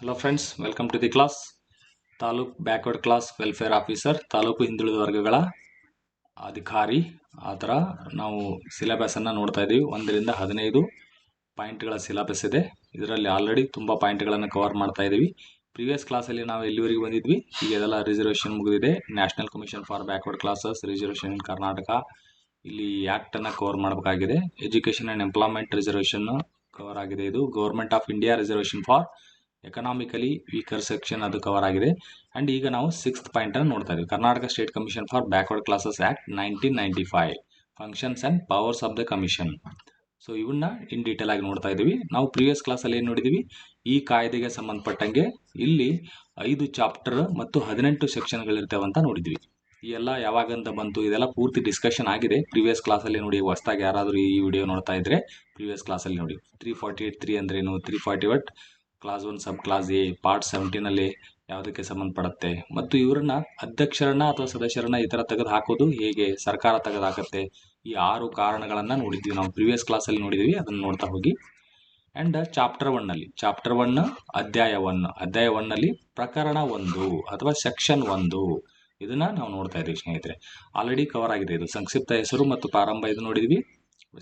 Hello friends welcome to the class taluk backward class welfare officer taluk ಹಿಂದುಳಿದ ವರ್ಗಗಳ ಅಧಿಕಾರಿ. ಆ ಥರ ನಾವು ಸಿಲೆಬಸನ್ನು ನೋಡ್ತಾ ಇದ್ದೀವಿ ಒಂದರಿಂದ ಹದಿನೈದು ಪಾಯಿಂಟ್ಗಳ ಸಿಲೆಬಸ್ ಇದೆ. ಇದರಲ್ಲಿ ಆಲ್ರೆಡಿ ತುಂಬ ಪಾಯಿಂಟ್ಗಳನ್ನು ಕವರ್ ಮಾಡ್ತಾ ಇದ್ದೀವಿ ಪ್ರೀವಿಯಸ್ ಕ್ಲಾಸಲ್ಲಿ ನಾವು ಎಲ್ಲಿವರೆಗೆ ಬಂದಿದ್ವಿ? ಈಗ ಇದೆಲ್ಲ ರಿಸರ್ವೇಷನ್ ಮುಗಿದಿದೆ. National commission for backward classes reservation in Karnataka ಇಲ್ಲಿ ಆ್ಯಕ್ಟನ್ನು ಕವರ್ ಮಾಡಬೇಕಾಗಿದೆ. Education and employment reservation cover ಆಗಿದೆ ಇದು. Government of India reservation for economically weaker section ಅದು ಕವರ್ ಆಗಿದೆ. ಆ್ಯಂಡ್ ಈಗ ನಾವು ಸಿಕ್ಸ್ತ್ ಪಾಯಿಂಟನ್ನು ನೋಡ್ತಾ ಇದ್ದೀವಿ. Karnataka state commission for backward classes act nineteen ninety five functions and powers of the commission so ಇವನ್ನ ಇನ್ ಡೀಟೇಲ್ ಆಗಿ ನೋಡ್ತಾ ಇದ್ದೀವಿ. ನಾವು ಪ್ರಿವಿಯಸ್ ಕ್ಲಾಸಲ್ಲಿ ಏನು ನೋಡಿದ್ದೀವಿ ಈ ಕಾಯ್ದೆಗೆ ಸಂಬಂಧಪಟ್ಟಂಗೆ ಇಲ್ಲಿ ಐದು ಚಾಪ್ಟರ್ ಮತ್ತು ಹದಿನೆಂಟು ಸೆಕ್ಷನ್ಗಳಿರ್ತಾವೆ ಅಂತ ನೋಡಿದ್ವಿ. ಈ ಎಲ್ಲ ಯಾವಾಗಂತ ಬಂತು, ಇದೆಲ್ಲ ಪೂರ್ತಿ ಡಿಸ್ಕಷನ್ ಆಗಿದೆ. ಪ್ರೀವಿಯಸ್ ಕ್ಲಾಸಲ್ಲಿ ನೋಡಿ, ಹೊಸ್ದಾಗಿ ಯಾರಾದರೂ ಈ ವಿಡಿಯೋ ನೋಡ್ತಾ ಇದ್ರೆ ಪ್ರೀವಿಯಸ್ ಕ್ಲಾಸಲ್ಲಿ ನೋಡಿ. ತ್ರೀ ಫಾರ್ಟಿ ಏಟ್ ತ್ರೀ ಅಂದ್ರೇನು? Three forty eight class one sub class A part ಸೆವೆಂಟೀನಲ್ಲಿ ಯಾವುದಕ್ಕೆ ಸಂಬಂಧಪಡುತ್ತೆ? ಮತ್ತು ಇವರನ್ನ ಅಧ್ಯಕ್ಷರನ್ನ ಅಥವಾ ಸದಸ್ಯರನ್ನ ಈ ಥರ ತೆಗೆದು ಹಾಕೋದು ಹೇಗೆ? ಸರ್ಕಾರ ತೆಗೆದು ಹಾಕುತ್ತೆ? ಈ ಆರು ಕಾರಣಗಳನ್ನು ನೋಡಿದ್ವಿ ನಾವು. ಪ್ರಿವಿಯಸ್ ಕ್ಲಾಸಲ್ಲಿ ನೋಡಿದ್ವಿ ಅದನ್ನು ನೋಡ್ತಾ ಹೋಗಿ. ಆ್ಯಂಡ್ ಚಾಪ್ಟರ್ ಒನ್ನಲ್ಲಿ ಚಾಪ್ಟರ್ ಒನ್ ಅಧ್ಯಾಯ ಒನ್ ಅಧ್ಯಾಯ ಒನ್ನಲ್ಲಿ ಪ್ರಕರಣ ಒಂದು ಅಥವಾ ಸೆಕ್ಷನ್ ಒಂದು. ಇದನ್ನ ನಾವು ನೋಡ್ತಾ ಇದ್ದೀವಿ ಸ್ನೇಹಿತರೆ. ಆಲ್ರೆಡಿ ಕವರ್ ಆಗಿದೆ ಇದು. ಸಂಕ್ಷಿಪ್ತ ಹೆಸರು ಮತ್ತು ಪ್ರಾರಂಭ ಇದು ನೋಡಿದ್ವಿ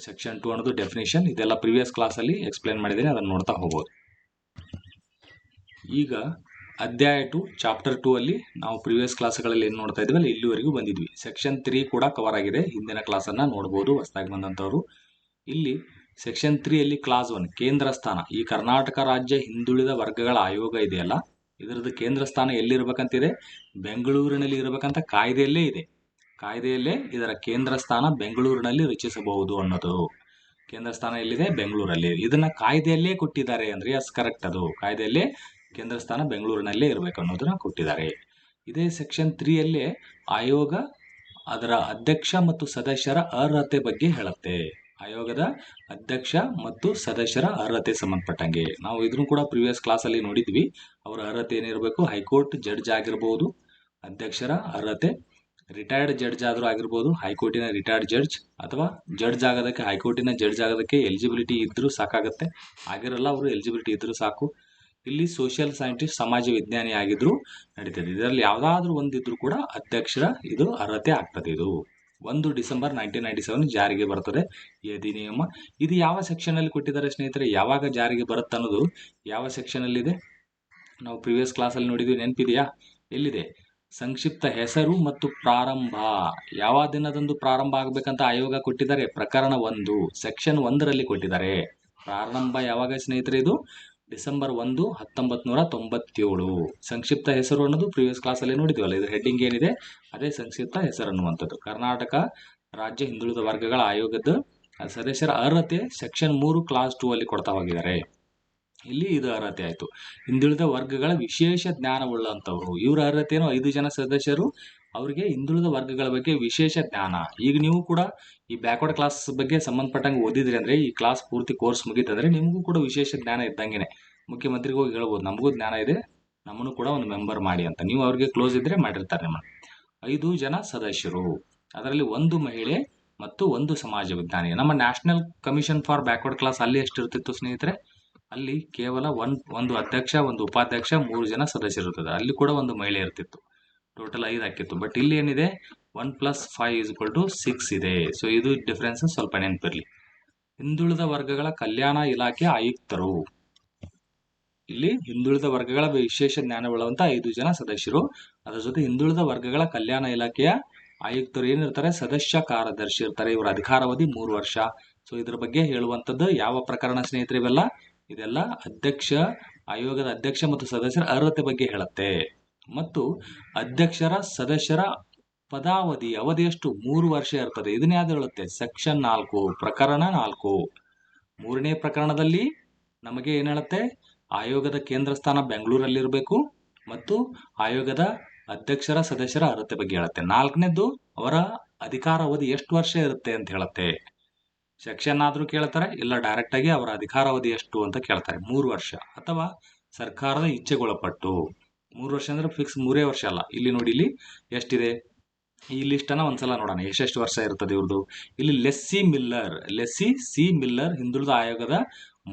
ಸೆಕ್ಷನ್ ಟು ಅನ್ನೋದು ಡೆಫಿನೇಷನ್ ಇದೆಲ್ಲ ಪ್ರೀವಿಯಸ್ ಕ್ಲಾಸಲ್ಲಿ ಎಕ್ಸ್ಪ್ಲೇನ್ ಮಾಡಿದ್ದೀನಿ, ಅದನ್ನು ನೋಡ್ತಾ ಹೋಗ್ಬೋದು. ಈಗ ಅಧ್ಯಾಯ ಟು ಚಾಪ್ಟರ್ ಟೂ ಅಲ್ಲಿ ನಾವು ಪ್ರಿವಿಯಸ್ ಕ್ಲಾಸ್ಗಳಲ್ಲಿ ಏನು ನೋಡ್ತಾ ಇದ್ವಿ ಅಲ್ಲಿ ಇಲ್ಲಿವರೆಗೂ ಬಂದಿದ್ವಿ. ಸೆಕ್ಷನ್ ತ್ರೀ ಕೂಡ ಕವರ್ ಆಗಿದೆ. ಹಿಂದಿನ ಕ್ಲಾಸನ್ನು ನೋಡ್ಬೋದು. ಹೊಸದಾಗಿ ಬಂದಂಥವ್ರು. ಇಲ್ಲಿ ಸೆಕ್ಷನ್ ತ್ರೀಯಲ್ಲಿ ಕ್ಲಾಸ್ ಒನ್ ಕೇಂದ್ರ ಸ್ಥಾನ. ಈ ಕರ್ನಾಟಕ ರಾಜ್ಯ ಹಿಂದುಳಿದ ವರ್ಗಗಳ ಆಯೋಗ ಇದೆಯಲ್ಲ, ಇದರದ್ದು ಕೇಂದ್ರ ಸ್ಥಾನ ಎಲ್ಲಿರ್ಬೇಕಂತಿದೆ? ಬೆಂಗಳೂರಿನಲ್ಲಿ ಇರಬೇಕಂತ ಕಾಯ್ದೆಯಲ್ಲೇ ಇದೆ. ಕಾಯ್ದೆಯಲ್ಲೇ ಇದರ ಕೇಂದ್ರ ಸ್ಥಾನ ಬೆಂಗಳೂರಿನಲ್ಲಿ ರಚಿಸಬಹುದು ಅನ್ನೋದು. ಕೇಂದ್ರ ಸ್ಥಾನ ಎಲ್ಲಿದೆ? ಬೆಂಗಳೂರಲ್ಲಿ. ಇದನ್ನ ಕಾಯ್ದೆಯಲ್ಲೇ ಕೊಟ್ಟಿದ್ದಾರೆ ಅಂದ್ರೆ ಎಸ್ ಕರೆಕ್ಟ್ ಅದು. ಕಾಯ್ದೆಯಲ್ಲೇ ಕೇಂದ್ರ ಸ್ಥಾನ ಬೆಂಗಳೂರಿನಲ್ಲೇ ಇರಬೇಕು ಅನ್ನೋದನ್ನ ಕೊಟ್ಟಿದ್ದಾರೆ. ಇದೇ ಸೆಕ್ಷನ್ ತ್ರೀಯಲ್ಲೇ ಆಯೋಗ ಅದರ ಅಧ್ಯಕ್ಷ ಮತ್ತು ಸದಸ್ಯರ ಅರ್ಹತೆ ಬಗ್ಗೆ ಹೇಳುತ್ತೆ. ಆಯೋಗದ ಅಧ್ಯಕ್ಷ ಮತ್ತು ಸದಸ್ಯರ ಅರ್ಹತೆ ಸಂಬಂಧಪಟ್ಟಂಗೆ. ನಾವು ಇದನ್ನು ಕೂಡ ಪ್ರಿವಿಯಸ್ ಕ್ಲಾಸಲ್ಲಿ ನೋಡಿದ್ವಿ. ಅವರ ಅರ್ಹತೆ ಏನಿರಬೇಕು, ಹೈಕೋರ್ಟ್ ಜಡ್ಜ್ ಆಗಿರ್ಬೋದು, ಅಧ್ಯಕ್ಷರ ಅರ್ಹತೆ ರಿಟೈರ್ಡ್ ಜಡ್ಜ್ ಆದರೂ ಆಗಿರ್ಬೋದು, ಹೈಕೋರ್ಟಿನ ರಿಟೈರ್ಡ್ ಜಡ್ಜ್ ಅಥವಾ ಜಡ್ಜ್ ಆಗೋದಕ್ಕೆ, ಹೈಕೋರ್ಟಿನ ಜಡ್ಜ್ ಆಗೋದಕ್ಕೆ ಎಲಿಜಿಬಿಲಿಟಿ ಇದ್ದರೂ ಸಾಕಾಗುತ್ತೆ. ಆಗಿರಲ್ಲ ಅವರು ಎಲಿಜಿಬಿಲಿಟಿ ಇದ್ದರೂ ಸಾಕು. ಇಲ್ಲಿ ಸೋಷಿಯಲ್ ಸೈಂಟಿಸ್ಟ್ ಸಮಾಜ ವಿಜ್ಞಾನಿ ಆಗಿದ್ರು ನಡೀತದೆ. ಇದರಲ್ಲಿ ಯಾವುದಾದ್ರೂ ಒಂದಿದ್ರು ಕೂಡ ಅಧ್ಯಕ್ಷರ ಇದು ಅರ್ಹತೆ ಆಗ್ತದೆ ಇದು. ಒಂದು ಡಿಸೆಂಬರ್ ನೈನ್ಟೀನ್ ನೈಂಟಿ ಸೆವೆನ್ ಜಾರಿಗೆ ಬರ್ತದೆ ಈ ಅಧಿನಿಯಮ. ಇದು ಯಾವ ಸೆಕ್ಷನಲ್ಲಿ ಕೊಟ್ಟಿದ್ದಾರೆ ಸ್ನೇಹಿತರೆ? ಯಾವಾಗ ಜಾರಿಗೆ ಬರುತ್ತೆ ಅನ್ನೋದು ಯಾವ ಸೆಕ್ಷನಲ್ಲಿದೆ ನಾವು ಪ್ರಿವಿಯಸ್ ಕ್ಲಾಸಲ್ಲಿ ನೋಡಿದ್ವಿ, ನೆನಪಿದೆಯಾ? ಎಲ್ಲಿದೆ? ಸಂಕ್ಷಿಪ್ತ ಹೆಸರು ಮತ್ತು ಪ್ರಾರಂಭ. ಯಾವ ದಿನದಂದು ಪ್ರಾರಂಭ ಆಗಬೇಕಂತ ಆಯೋಗ ಕೊಟ್ಟಿದ್ದಾರೆ? ಪ್ರಕರಣ ಒಂದು ಸೆಕ್ಷನ್ ಒಂದರಲ್ಲಿ ಕೊಟ್ಟಿದ್ದಾರೆ. ಪ್ರಾರಂಭ ಯಾವಾಗ ಸ್ನೇಹಿತರೆ ಇದು? ಡಿಸೆಂಬರ್ ಒಂದು ಹತ್ತೊಂಬತ್ತು ನೂರ ತೊಂಬತ್ತೇಳು. ಸಂಕ್ಷಿಪ್ತ ಹೆಸರು ಅನ್ನೋದು ಪ್ರಿವಿಯಸ್ ಕ್ಲಾಸಲ್ಲಿ ನೋಡಿದ್ವಲ್ಲ, ಇದು ಹೆಡ್ಡಿಂಗ್ ಏನಿದೆ, ಅದೇ ಸಂಕ್ಷಿಪ್ತ ಹೆಸರು ಅನ್ನುವಂಥದ್ದು. ಕರ್ನಾಟಕ ರಾಜ್ಯ ಹಿಂದುಳಿದ ವರ್ಗಗಳ ಆಯೋಗದ ಸದಸ್ಯರ ಅರ್ಹತೆ ಸೆಕ್ಷನ್ ಮೂರು ಕ್ಲಾಸ್ ಟೂ ಅಲ್ಲಿ ಕೊಡ್ತಾ ಹೋಗಿದ್ದಾರೆ ಇಲ್ಲಿ ಇದು ಅರ್ಹತೆ ಆಯಿತು. ಹಿಂದುಳಿದ ವರ್ಗಗಳ ವಿಶೇಷ ಜ್ಞಾನವುಳ್ಳಂಥವ್ರು. ಇವರ ಅರ್ಹತೆಯನ್ನು ಐದು ಜನ ಸದಸ್ಯರು ಅವರಿಗೆ ಹಿಂದುಳಿದ ವರ್ಗಗಳ ಬಗ್ಗೆ ವಿಶೇಷ ಜ್ಞಾನ. ಈಗ ನೀವು ಕೂಡ ಈ ಬ್ಯಾಕ್ವರ್ಡ್ ಕ್ಲಾಸ್ ಬಗ್ಗೆ ಸಂಬಂಧಪಟ್ಟಂಗೆ ಓದಿದ್ರಿ ಅಂದರೆ ಈ ಕ್ಲಾಸ್ ಪೂರ್ತಿ ಕೋರ್ಸ್ ಮುಗೀತಂದ್ರೆ ನಿಮಗೂ ಕೂಡ ವಿಶೇಷ ಜ್ಞಾನ ಇದ್ದಂಗೆ ಮುಖ್ಯಮಂತ್ರಿಗೂ ಹೋಗಿ ಹೇಳ್ಬೋದು, ನಮಗೂ ಜ್ಞಾನ ಇದೆ, ನಮ್ಮನ್ನು ಕೂಡ ಒಂದು ಮೆಂಬರ್ ಮಾಡಿ ಅಂತ. ನೀವು ಅವ್ರಿಗೆ ಕ್ಲೋಸ್ ಇದ್ದರೆ ಮಾಡಿರ್ತಾರೆ ನಿಮ್ಮ ಐದು ಜನ ಸದಸ್ಯರು. ಅದರಲ್ಲಿ ಒಂದು ಮಹಿಳೆ ಮತ್ತು ಒಂದು ಸಮಾಜ ವಿಜ್ಞಾನಿ. ನಮ್ಮ national commission for backward class ಅಲ್ಲಿ ಎಷ್ಟಿರ್ತಿತ್ತು ಸ್ನೇಹಿತರೆ? ಅಲ್ಲಿ ಕೇವಲ ಒಂದು ಒಂದು ಅಧ್ಯಕ್ಷ, ಒಂದು ಉಪಾಧ್ಯಕ್ಷ, ಮೂರು ಜನ ಸದಸ್ಯರು ಇರ್ತದೆ ಅಲ್ಲಿ ಕೂಡ ಒಂದು ಮಹಿಳೆ ಇರ್ತಿತ್ತು. ಟೋಟಲ್ ಐದು ಹಾಕಿತ್ತು. ಬಟ್ ಇಲ್ಲಿ ಏನಿದೆ? One plus five is equal to six ಇದೆ. ಸೊ ಇದು ಡಿಫ್ರೆನ್ಸ್ ಸ್ವಲ್ಪ ನೆನಪಿರಲಿ. ಹಿಂದುಳಿದ ವರ್ಗಗಳ ಕಲ್ಯಾಣ ಇಲಾಖೆ ಆಯುಕ್ತರು. ಇಲ್ಲಿ ಹಿಂದುಳಿದ ವರ್ಗಗಳ ವಿಶೇಷ ಜ್ಞಾನವುಳ್ಳಂತ ಐದು ಜನ ಸದಸ್ಯರು. ಅದರ ಜೊತೆ ಹಿಂದುಳಿದ ವರ್ಗಗಳ ಕಲ್ಯಾಣ ಇಲಾಖೆಯ ಆಯುಕ್ತರು ಏನಿರ್ತಾರೆ ಸದಸ್ಯ ಕಾರ್ಯದರ್ಶಿ ಇರ್ತಾರೆ. ಇವರ ಅಧಿಕಾರಾವಧಿ ಮೂರು ವರ್ಷ. ಸೊ ಇದ್ರ ಬಗ್ಗೆ ಹೇಳುವಂಥದ್ದು ಯಾವ ಪ್ರಕರಣ ಸ್ನೇಹಿತರೆ ಇವೆಲ್ಲ? ಇದೆಲ್ಲ ಅಧ್ಯಕ್ಷ, ಆಯೋಗದ ಅಧ್ಯಕ್ಷ ಮತ್ತು ಸದಸ್ಯರ ಅರ್ಹತೆ ಬಗ್ಗೆ ಹೇಳುತ್ತೆ. ಮತ್ತು ಅಧ್ಯಕ್ಷರ ಸದಸ್ಯರ ಪದಾವಧಿ ಅವಧಿ ಎಷ್ಟು ಮೂರು ವರ್ಷ ಇರ್ತದೆ. ಇದನ್ನ ಅದು ಹೇಳುತ್ತೆ? ಸೆಕ್ಷನ್ ನಾಲ್ಕು, ಪ್ರಕರಣ ನಾಲ್ಕು. ಮೂರನೇ ಪ್ರಕರಣದಲ್ಲಿ ನಮಗೆ ಏನು ಹೇಳುತ್ತೆ? ಆಯೋಗದ ಕೇಂದ್ರ ಸ್ಥಾನ ಬೆಂಗಳೂರಲ್ಲಿರಬೇಕು ಮತ್ತು ಆಯೋಗದ ಅಧ್ಯಕ್ಷರ ಸದಸ್ಯರ ಅರ್ಹತೆ ಬಗ್ಗೆ ಹೇಳುತ್ತೆ. ನಾಲ್ಕನೇದು ಅವರ ಅಧಿಕಾರ ಅವಧಿ ಎಷ್ಟು ವರ್ಷ ಇರುತ್ತೆ ಅಂತ ಹೇಳುತ್ತೆ. ಸೆಕ್ಷನ್ ಆದರೂ ಕೇಳ್ತಾರೆ, ಇಲ್ಲ ಡೈರೆಕ್ಟ್ ಆಗಿ ಅವರ ಅಧಿಕಾರಾವಧಿ ಎಷ್ಟು ಅಂತ ಕೇಳ್ತಾರೆ. ಮೂರು ವರ್ಷ ಅಥವಾ ಸರ್ಕಾರದ ಇಚ್ಛೆಗೊಳಪಟ್ಟು. ಮೂರು ವರ್ಷ ಅಂದ್ರೆ ಫಿಕ್ಸ್ ಮೂರೇ ವರ್ಷ ಅಲ್ಲ. ಇಲ್ಲಿ ನೋಡಿ, ಇಲ್ಲಿ ಎಷ್ಟಿದೆ? ಈ ಲಿಸ್ಟನ್ನ ಒಂದ್ಸಲ ನೋಡೋಣ. ಎಷ್ಟೆಷ್ಟು ವರ್ಷ ಇರ್ತದೆ ಇವ್ರದ್ದು ಇಲ್ಲಿ Leslie Miller, Leslie C Miller ಹಿಂದುಳಿದ ಆಯೋಗದ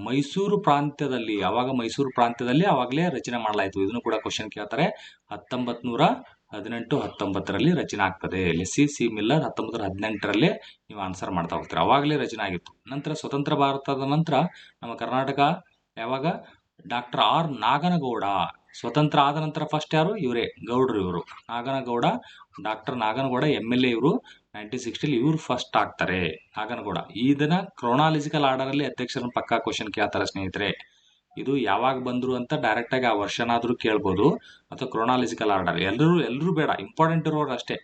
ಮೈಸೂರು ಪ್ರಾಂತ್ಯದಲ್ಲಿ, ಯಾವಾಗ ಮೈಸೂರು ಪ್ರಾಂತ್ಯದಲ್ಲಿ ಅವಾಗಲೇ ರಚನೆ ಮಾಡಲಾಯಿತು. ಇದನ್ನು ಕೂಡ ಕ್ವಶನ್ ಕೇಳ್ತಾರೆ. ಹತ್ತೊಂಬತ್ತು ನೂರ ಹದಿನೆಂಟು, ಹತ್ತೊಂಬತ್ತರಲ್ಲಿ ರಚನೆ ಆಗ್ತದೆ. ಲೆಸ್ಸಿ ಸಿ ಮಿಲ್ಲರ್ ಹತ್ತೊಂಬತ್ತು ಹದಿನೆಂಟರಲ್ಲೇ ನೀವು ಆನ್ಸರ್ ಮಾಡ್ತಾ ಹೋಗ್ತೀರಿ. ಅವಾಗಲೇ ರಚನೆ ಆಗಿತ್ತು. ನಂತರ ಸ್ವತಂತ್ರ ಭಾರತದ ನಂತರ ನಮ್ಮ ಕರ್ನಾಟಕ ಯಾವಾಗ? ಡಾಕ್ಟರ್ ಆರ್ ನಾಗನಗೌಡ ಸ್ವತಂತ್ರ ಆದ ನಂತರ ಫಸ್ಟ್ ಯಾರು? ಇವರೇ, ಗೌಡ್ರು ಇವರು. Naganagowda doctor Naganagowda M L A ಇವರು. ನೈನ್ಟೀನ್ ಸಿಕ್ಸ್ಟಿಲಿ ಇವರು ಫಸ್ಟ್ ಆಗ್ತಾರೆ, ನಾಗನಗೌಡ. ಇದನ್ನ ಕ್ರೊನಾಲಜಿಕಲ್ ಆರ್ಡರ್ ಅಲ್ಲಿ ಅಧ್ಯಕ್ಷರನ್ನ ಪಕ್ಕಾ ಕ್ವಶನ್ ಕೇಳ್ತಾರೆ ಸ್ನೇಹಿತರೆ. ಇದು ಯಾವಾಗ ಬಂದ್ರು ಅಂತ ಡೈರೆಕ್ಟಾಗಿ ಆ ವರ್ಷನಾದರೂ ಕೇಳ್ಬೋದು. ಅಥವಾ ಕ್ರೊನಾಲಜಿಕಲ್ ಆರ್ಡರ್ ಎಲ್ಲರೂ ಎಲ್ಲರೂ ಬೇಡ ಇಂಪಾರ್ಟೆಂಟ್ ಇರೋರು ಅಷ್ಟೇ.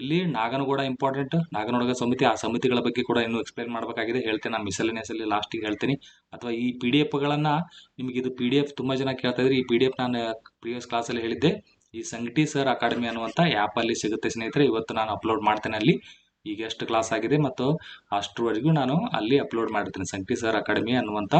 ಇಲ್ಲಿ ನಾಗನಗೌಡ ಇಂಪಾರ್ಟೆಂಟ್ ನಾಗನಗೌಡ ಸಮಿತಿ, ಆ ಸಮಿತಿಗಳ ಬಗ್ಗೆ ಕೂಡ ಇನ್ನೂ ಎಕ್ಸ್ಪ್ಲೈನ್ ಮಾಡಬೇಕಾಗಿದೆ. ಹೇಳ್ತೇನೆ, ನಾನು ಮಿಸಲಿನಿಯಸ್ ಅಲ್ಲಿ ಲಾಸ್ಟಿಗೆ ಹೇಳ್ತೀನಿ. ಅಥವಾ ಈ ಪಿ ಡಿ ಎಫ್ಗಳನ್ನ ನಿಮಗೆ ಇದು ಪಿ ಡಿ ಎಫ್ ತುಂಬ ಜನ ಕೇಳ್ತಾ ಇದ್ರಿ. ಈ ಪಿ ಡಿ ಎಫ್ ನಾನು ಪ್ರಿವಿಯಸ್ ಕ್ಲಾಸಲ್ಲಿ ಹೇಳಿದ್ದೆ. ಈ ಸಂಗಟಿ ಸರ್ ಅಕಾಡೆಮಿ ಅನ್ನುವಂಥ ಆ್ಯಪಲ್ಲಿ ಸಿಗುತ್ತೆ ಸ್ನೇಹಿತರೆ. ಇವತ್ತು ನಾನು ಅಪ್ಲೋಡ್ ಮಾಡ್ತೇನೆ ಅಲ್ಲಿ. ಈಗ ಎಷ್ಟು ಕ್ಲಾಸ್ ಆಗಿದೆ ಮತ್ತು ಅಷ್ಟರವರೆಗೂ ನಾನು ಅಲ್ಲಿ ಅಪ್ಲೋಡ್ ಮಾಡಿರ್ತೀನಿ. ಸಂಗಟಿ ಸರ್ ಅಕಾಡೆಮಿ ಅನ್ನುವಂಥ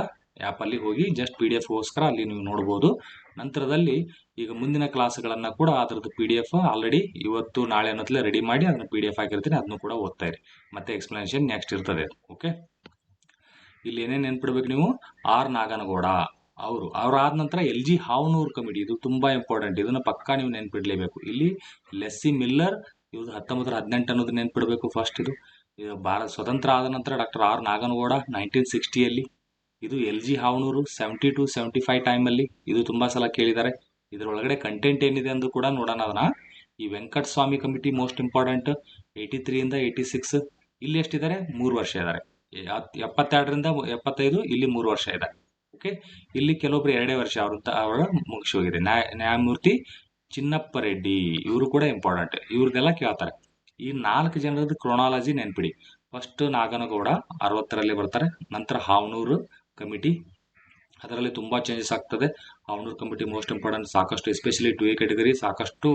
ಆ್ಯಪಲ್ಲಿ ಹೋಗಿ ಜಸ್ಟ್ ಪಿ ಡಿ ಎಫ್ಗೋಸ್ಕರ ಅಲ್ಲಿ ನೀವು ನೋಡ್ಬೋದು. ನಂತರದಲ್ಲಿ ಈಗ ಮುಂದಿನ ಕ್ಲಾಸ್ಗಳನ್ನು ಕೂಡ ಅದರದ್ದು ಪಿ ಡಿ ಎಫ್ ಆಲ್ರೆಡಿ ಇವತ್ತು, ನಾಳೆ ಅನ್ನೋದ್ಲೆ ರೆಡಿ ಮಾಡಿ ಅದನ್ನ ಪಿ ಡಿ ಎಫ್ ಆಗಿರ್ತೀನಿ ಅದನ್ನು ಕೂಡ ಓದ್ತಾ ಇರಿ. ಮತ್ತೆ ಎಕ್ಸ್ಪ್ಲನೇಷನ್ ನೆಕ್ಸ್ಟ್ ಇರ್ತದೆ. ಓಕೆ ಇಲ್ಲಿ ಏನೇನು ನೆನ್ಪಿಡ್ಬೇಕು ನೀವು? ಆರ್ ನಾಗನಗೌಡ ಅವರು. ಅವ್ರಾದ ನಂತರ ಎಲ್ ಜಿ ಹಾವನೂರ್ ಕಮಿಟಿ ಇದು ತುಂಬಾ ಇಂಪಾರ್ಟೆಂಟ್ ಇದನ್ನ ಪಕ್ಕಾ ನೀವು ನೆನ್ಪಿಡ್ಲೇಬೇಕು. ಇಲ್ಲಿ ಲೆಸ್ಸಿ ಮಿಲ್ಲರ್ ಇವ್ರದ್ದು ಹತ್ತೊಂಬತ್ತರ ಹದಿನೆಂಟು ಅನ್ನೋದು ನೆನ್ಪಿಡಬೇಕು ಫಸ್ಟ್ ಇದು. ಭಾರತ ಸ್ವತಂತ್ರ ಆದ ನಂತರ ಡಾಕ್ಟರ್ ಆರ್ ನಾಗನಗೌಡ ನೈನ್ಟೀನ್ ಸಿಕ್ಸ್ಟಿಯಲ್ಲಿ ಇದು L G Havanur seventy two seventy five ಟೈಮಲ್ಲಿ ಇದು ತುಂಬಾ ಸಲ ಕೇಳಿದ್ದಾರೆ. ಇದರೊಳಗಡೆ ಕಂಟೆಂಟ್ ಏನಿದೆ ಅಂದು ಕೂಡ ನೋಡೋಣ ಅದನ್ನ. ಈ Venkataswamy committee most important eighty ತ್ರೀಯಿಂದ eighty six ಇಲ್ಲಿ ಎಷ್ಟಿದ್ದಾರೆ? ಮೂರು ವರ್ಷ ಇದ್ದಾರೆ. ಎಪ್ಪತ್ತೆರಡರಿಂದ ಎಪ್ಪತ್ತೈದು, ಇಲ್ಲಿ ಮೂರು ವರ್ಷ ಇದೆ. ಓಕೆ ಇಲ್ಲಿ ಕೆಲವೊಬ್ರು ಎರಡೇ ವರ್ಷ ಅವರು ಅವರ ಮುಗಿಸಿ ಹೋಗಿದೆ. ನ್ಯಾಯ ನ್ಯಾಯಮೂರ್ತಿ ಚಿನ್ನಪ್ಪ ರೆಡ್ಡಿ, ಇವರು ಕೂಡ ಇಂಪಾರ್ಟೆಂಟ್ ಇವ್ರದ್ದೆಲ್ಲ ಕೇಳ್ತಾರೆ. ಈ ನಾಲ್ಕು ಜನರದ್ದು ಕ್ರೊನಾಲಜಿ ನೆನ್ಪಿಡಿ. ಫಸ್ಟ್ ನಾಗನಗೌಡ ಅರವತ್ತರಲ್ಲಿ ಬರ್ತಾರೆ, ನಂತರ ಹಾವನೂರು ಕಮಿಟಿ ಅದರಲ್ಲಿ ತುಂಬ ಚೇಂಜಸ್ ಆಗ್ತದೆ. ಹಾವನೂರು ಕಮಿಟಿ ಮೋಸ್ಟ್ ಇಂಪಾರ್ಟೆಂಟ್ ಸಾಕಷ್ಟು ಎಸ್ಪೆಷಲಿ ಟು ಎ ಕೆಟಗರಿ ಸಾಕಷ್ಟು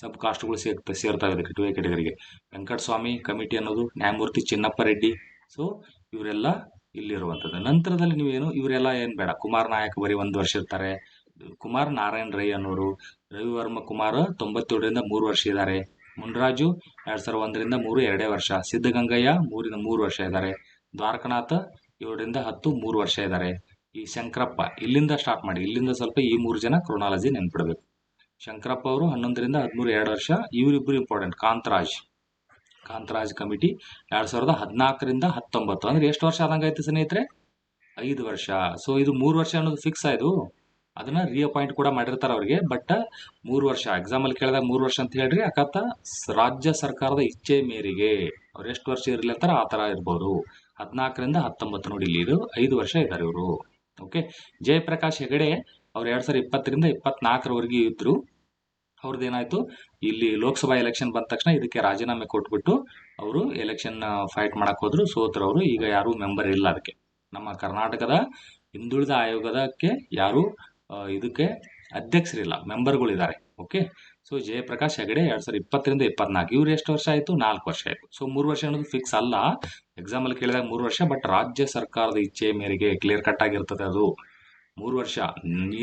ಸಬ್ ಕಾಸ್ಟ್ಗಳು ಸೇರ್ತಾ ಸೇರ್ತಾ ಇದೆ ಟು ಎ ಕೆಟಗರಿಗೆ ವೆಂಕಟಸ್ವಾಮಿ ಕಮಿಟಿ ಅನ್ನೋದು, ನ್ಯಾಯಮೂರ್ತಿ ಚಿನ್ನಪ್ಪ ರೆಡ್ಡಿ. ಸೊ ಇವರೆಲ್ಲ ಇಲ್ಲಿರುವಂಥದ್ದು. ನಂತರದಲ್ಲಿ ನೀವೇನು, ಇವರೆಲ್ಲ ಏನು ಬೇಡ. ಕುಮಾರ್ ನಾಯಕ್ ಬರೀ ಒಂದು ವರ್ಷ ಇರ್ತಾರೆ. ಕುಮಾರ್ ನಾರಾಯಣ್ ರೈ ಅನ್ನೋರು, ರವಿವರ್ಮ ಕುಮಾರ್ ತೊಂಬತ್ತೇಳರಿಂದ ಮೂರು ವರ್ಷ ಇದ್ದಾರೆ. ಮುನ್ರಾಜು ಎರಡು ಸಾವಿರದ ಒಂದರಿಂದ ಮೂರು ಎರಡೇ ವರ್ಷ. ಸಿದ್ಧಗಂಗಯ್ಯ ಮೂರಿಂದ ಮೂರು ವರ್ಷ ಇದ್ದಾರೆ. ದ್ವಾರಕನಾಥ್ ಏಳರಿಂದ ಹತ್ತು, ಮೂರು ವರ್ಷ ಇದ್ದಾರೆ ಈ ಶಂಕರಪ್ಪ ಇಲ್ಲಿಂದ ಸ್ಟಾರ್ಟ್ ಮಾಡಿ, ಇಲ್ಲಿಂದ ಸ್ವಲ್ಪ ಈ ಮೂರು ಜನ ಕ್ರೊನಾಲಜಿ ನೆನ್ಪಿಡ್ಬೇಕು. ಶಂಕರಪ್ಪ ಅವರು ಹನ್ನೊಂದರಿಂದ ಹದಿಮೂರು, ಎರಡು ವರ್ಷ ಇವರಿಬ್ಬರು ಇಂಪಾರ್ಟೆಂಟ್ ಕಾಂತರಾಜ್. ಕಾಂತರಾಜ್ ಕಮಿಟಿ ಎರಡು ಸಾವಿರದ ಹದಿನಾಲ್ಕರಿಂದ ಹತ್ತೊಂಬತ್ತು. ಅಂದ್ರೆ ಎಷ್ಟು ವರ್ಷ ಆದಂಗಾಯ್ತು ಸ್ನೇಹಿತರೆ? ಐದು ವರ್ಷ. ಸೊ ಇದು ಮೂರು ವರ್ಷ ಅನ್ನೋದು ಫಿಕ್ಸ್ ಆಯಿತು ಅದನ್ನ ರಿಅಪಾಯಿಂಟ್ ಕೂಡ ಮಾಡಿರ್ತಾರೆ ಅವ್ರಿಗೆ. ಬಟ್ ಮೂರು ವರ್ಷ ಎಕ್ಸಾಮಲ್ಲಿ ಕೇಳಿದಾಗ ಮೂರು ವರ್ಷ ಅಂತ ಹೇಳ್ರಿ. ಅಕತ್ತ ರಾಜ್ಯ ಸರ್ಕಾರದ ಇಚ್ಛೆ ಮೇರೆಗೆ ಅವ್ರು ಎಷ್ಟು ವರ್ಷ ಇರ್ಲಿ ಅಂತಾರ ಆ ಥರ ಇರ್ಬೋದು. ಹದಿನಾಲ್ಕರಿಂದ ಹತ್ತೊಂಬತ್ತು ನೋಡಿ ಇಲ್ಲಿ ಇದು ಐದು ವರ್ಷ ಇದ್ದಾರೆ ಇವರು. ಓಕೆ ಜಯಪ್ರಕಾಶ್ ಹೆಗಡೆ ಅವ್ರು ಎರಡು ಸಾವಿರದ ಇಪ್ಪತ್ತರಿಂದ ಇಪ್ಪತ್ನಾಲ್ಕರವರೆಗೆ ಇದ್ದರು ಅವ್ರದ್ದು ಏನಾಯ್ತು? ಇಲ್ಲಿ ಲೋಕಸಭಾ ಎಲೆಕ್ಷನ್ ಬಂದ ತಕ್ಷಣ ಇದಕ್ಕೆ ರಾಜೀನಾಮೆ ಕೊಟ್ಬಿಟ್ಟು ಅವರು ಎಲೆಕ್ಷನ್ ಫೈಟ್ ಮಾಡಕ್ ಹೋದ್ರು. ಸೋತ್ರವರು ಈಗ ಯಾರು ಮೆಂಬರ್ ಇಲ್ಲ ಅದಕ್ಕೆ. ನಮ್ಮ ಕರ್ನಾಟಕದ ಹಿಂದುಳಿದ ಆಯೋಗದಕ್ಕೆ ಯಾರು ಇದಕ್ಕೆ ಅಧ್ಯಕ್ಷರಿಲ್ಲ. ಮೆಂಬರ್ಗಳಿದ್ದಾರೆ ಓಕೆ ಸೊ ಜಯಪ್ರಕಾಶ್ ಹೆಗಡೆ ಎರಡು ಸಾವಿರದ ಇಪ್ಪತ್ತರಿಂದ ಇಪ್ಪತ್ನಾಲ್ಕು. ಇವ್ರು ಎಷ್ಟು ವರ್ಷ ಆಯಿತು? ನಾಲ್ಕು ವರ್ಷ ಆಯಿತು. ಸೊ ಮೂರು ವರ್ಷ ಅನ್ನೋದು ಫಿಕ್ಸ್ ಅಲ್ಲ. ಎಕ್ಸಾಮ್ ಅಲ್ಲಿ ಕೇಳಿದಾಗ ಮೂರು ವರ್ಷ ಬಟ್ ರಾಜ್ಯ ಸರ್ಕಾರದ ಇಚ್ಛೆ ಮೇರೆಗೆ ಕ್ಲಿಯರ್ ಕಟ್ ಆಗಿರ್ತದೆ ಅದು. ಮೂರು ವರ್ಷ.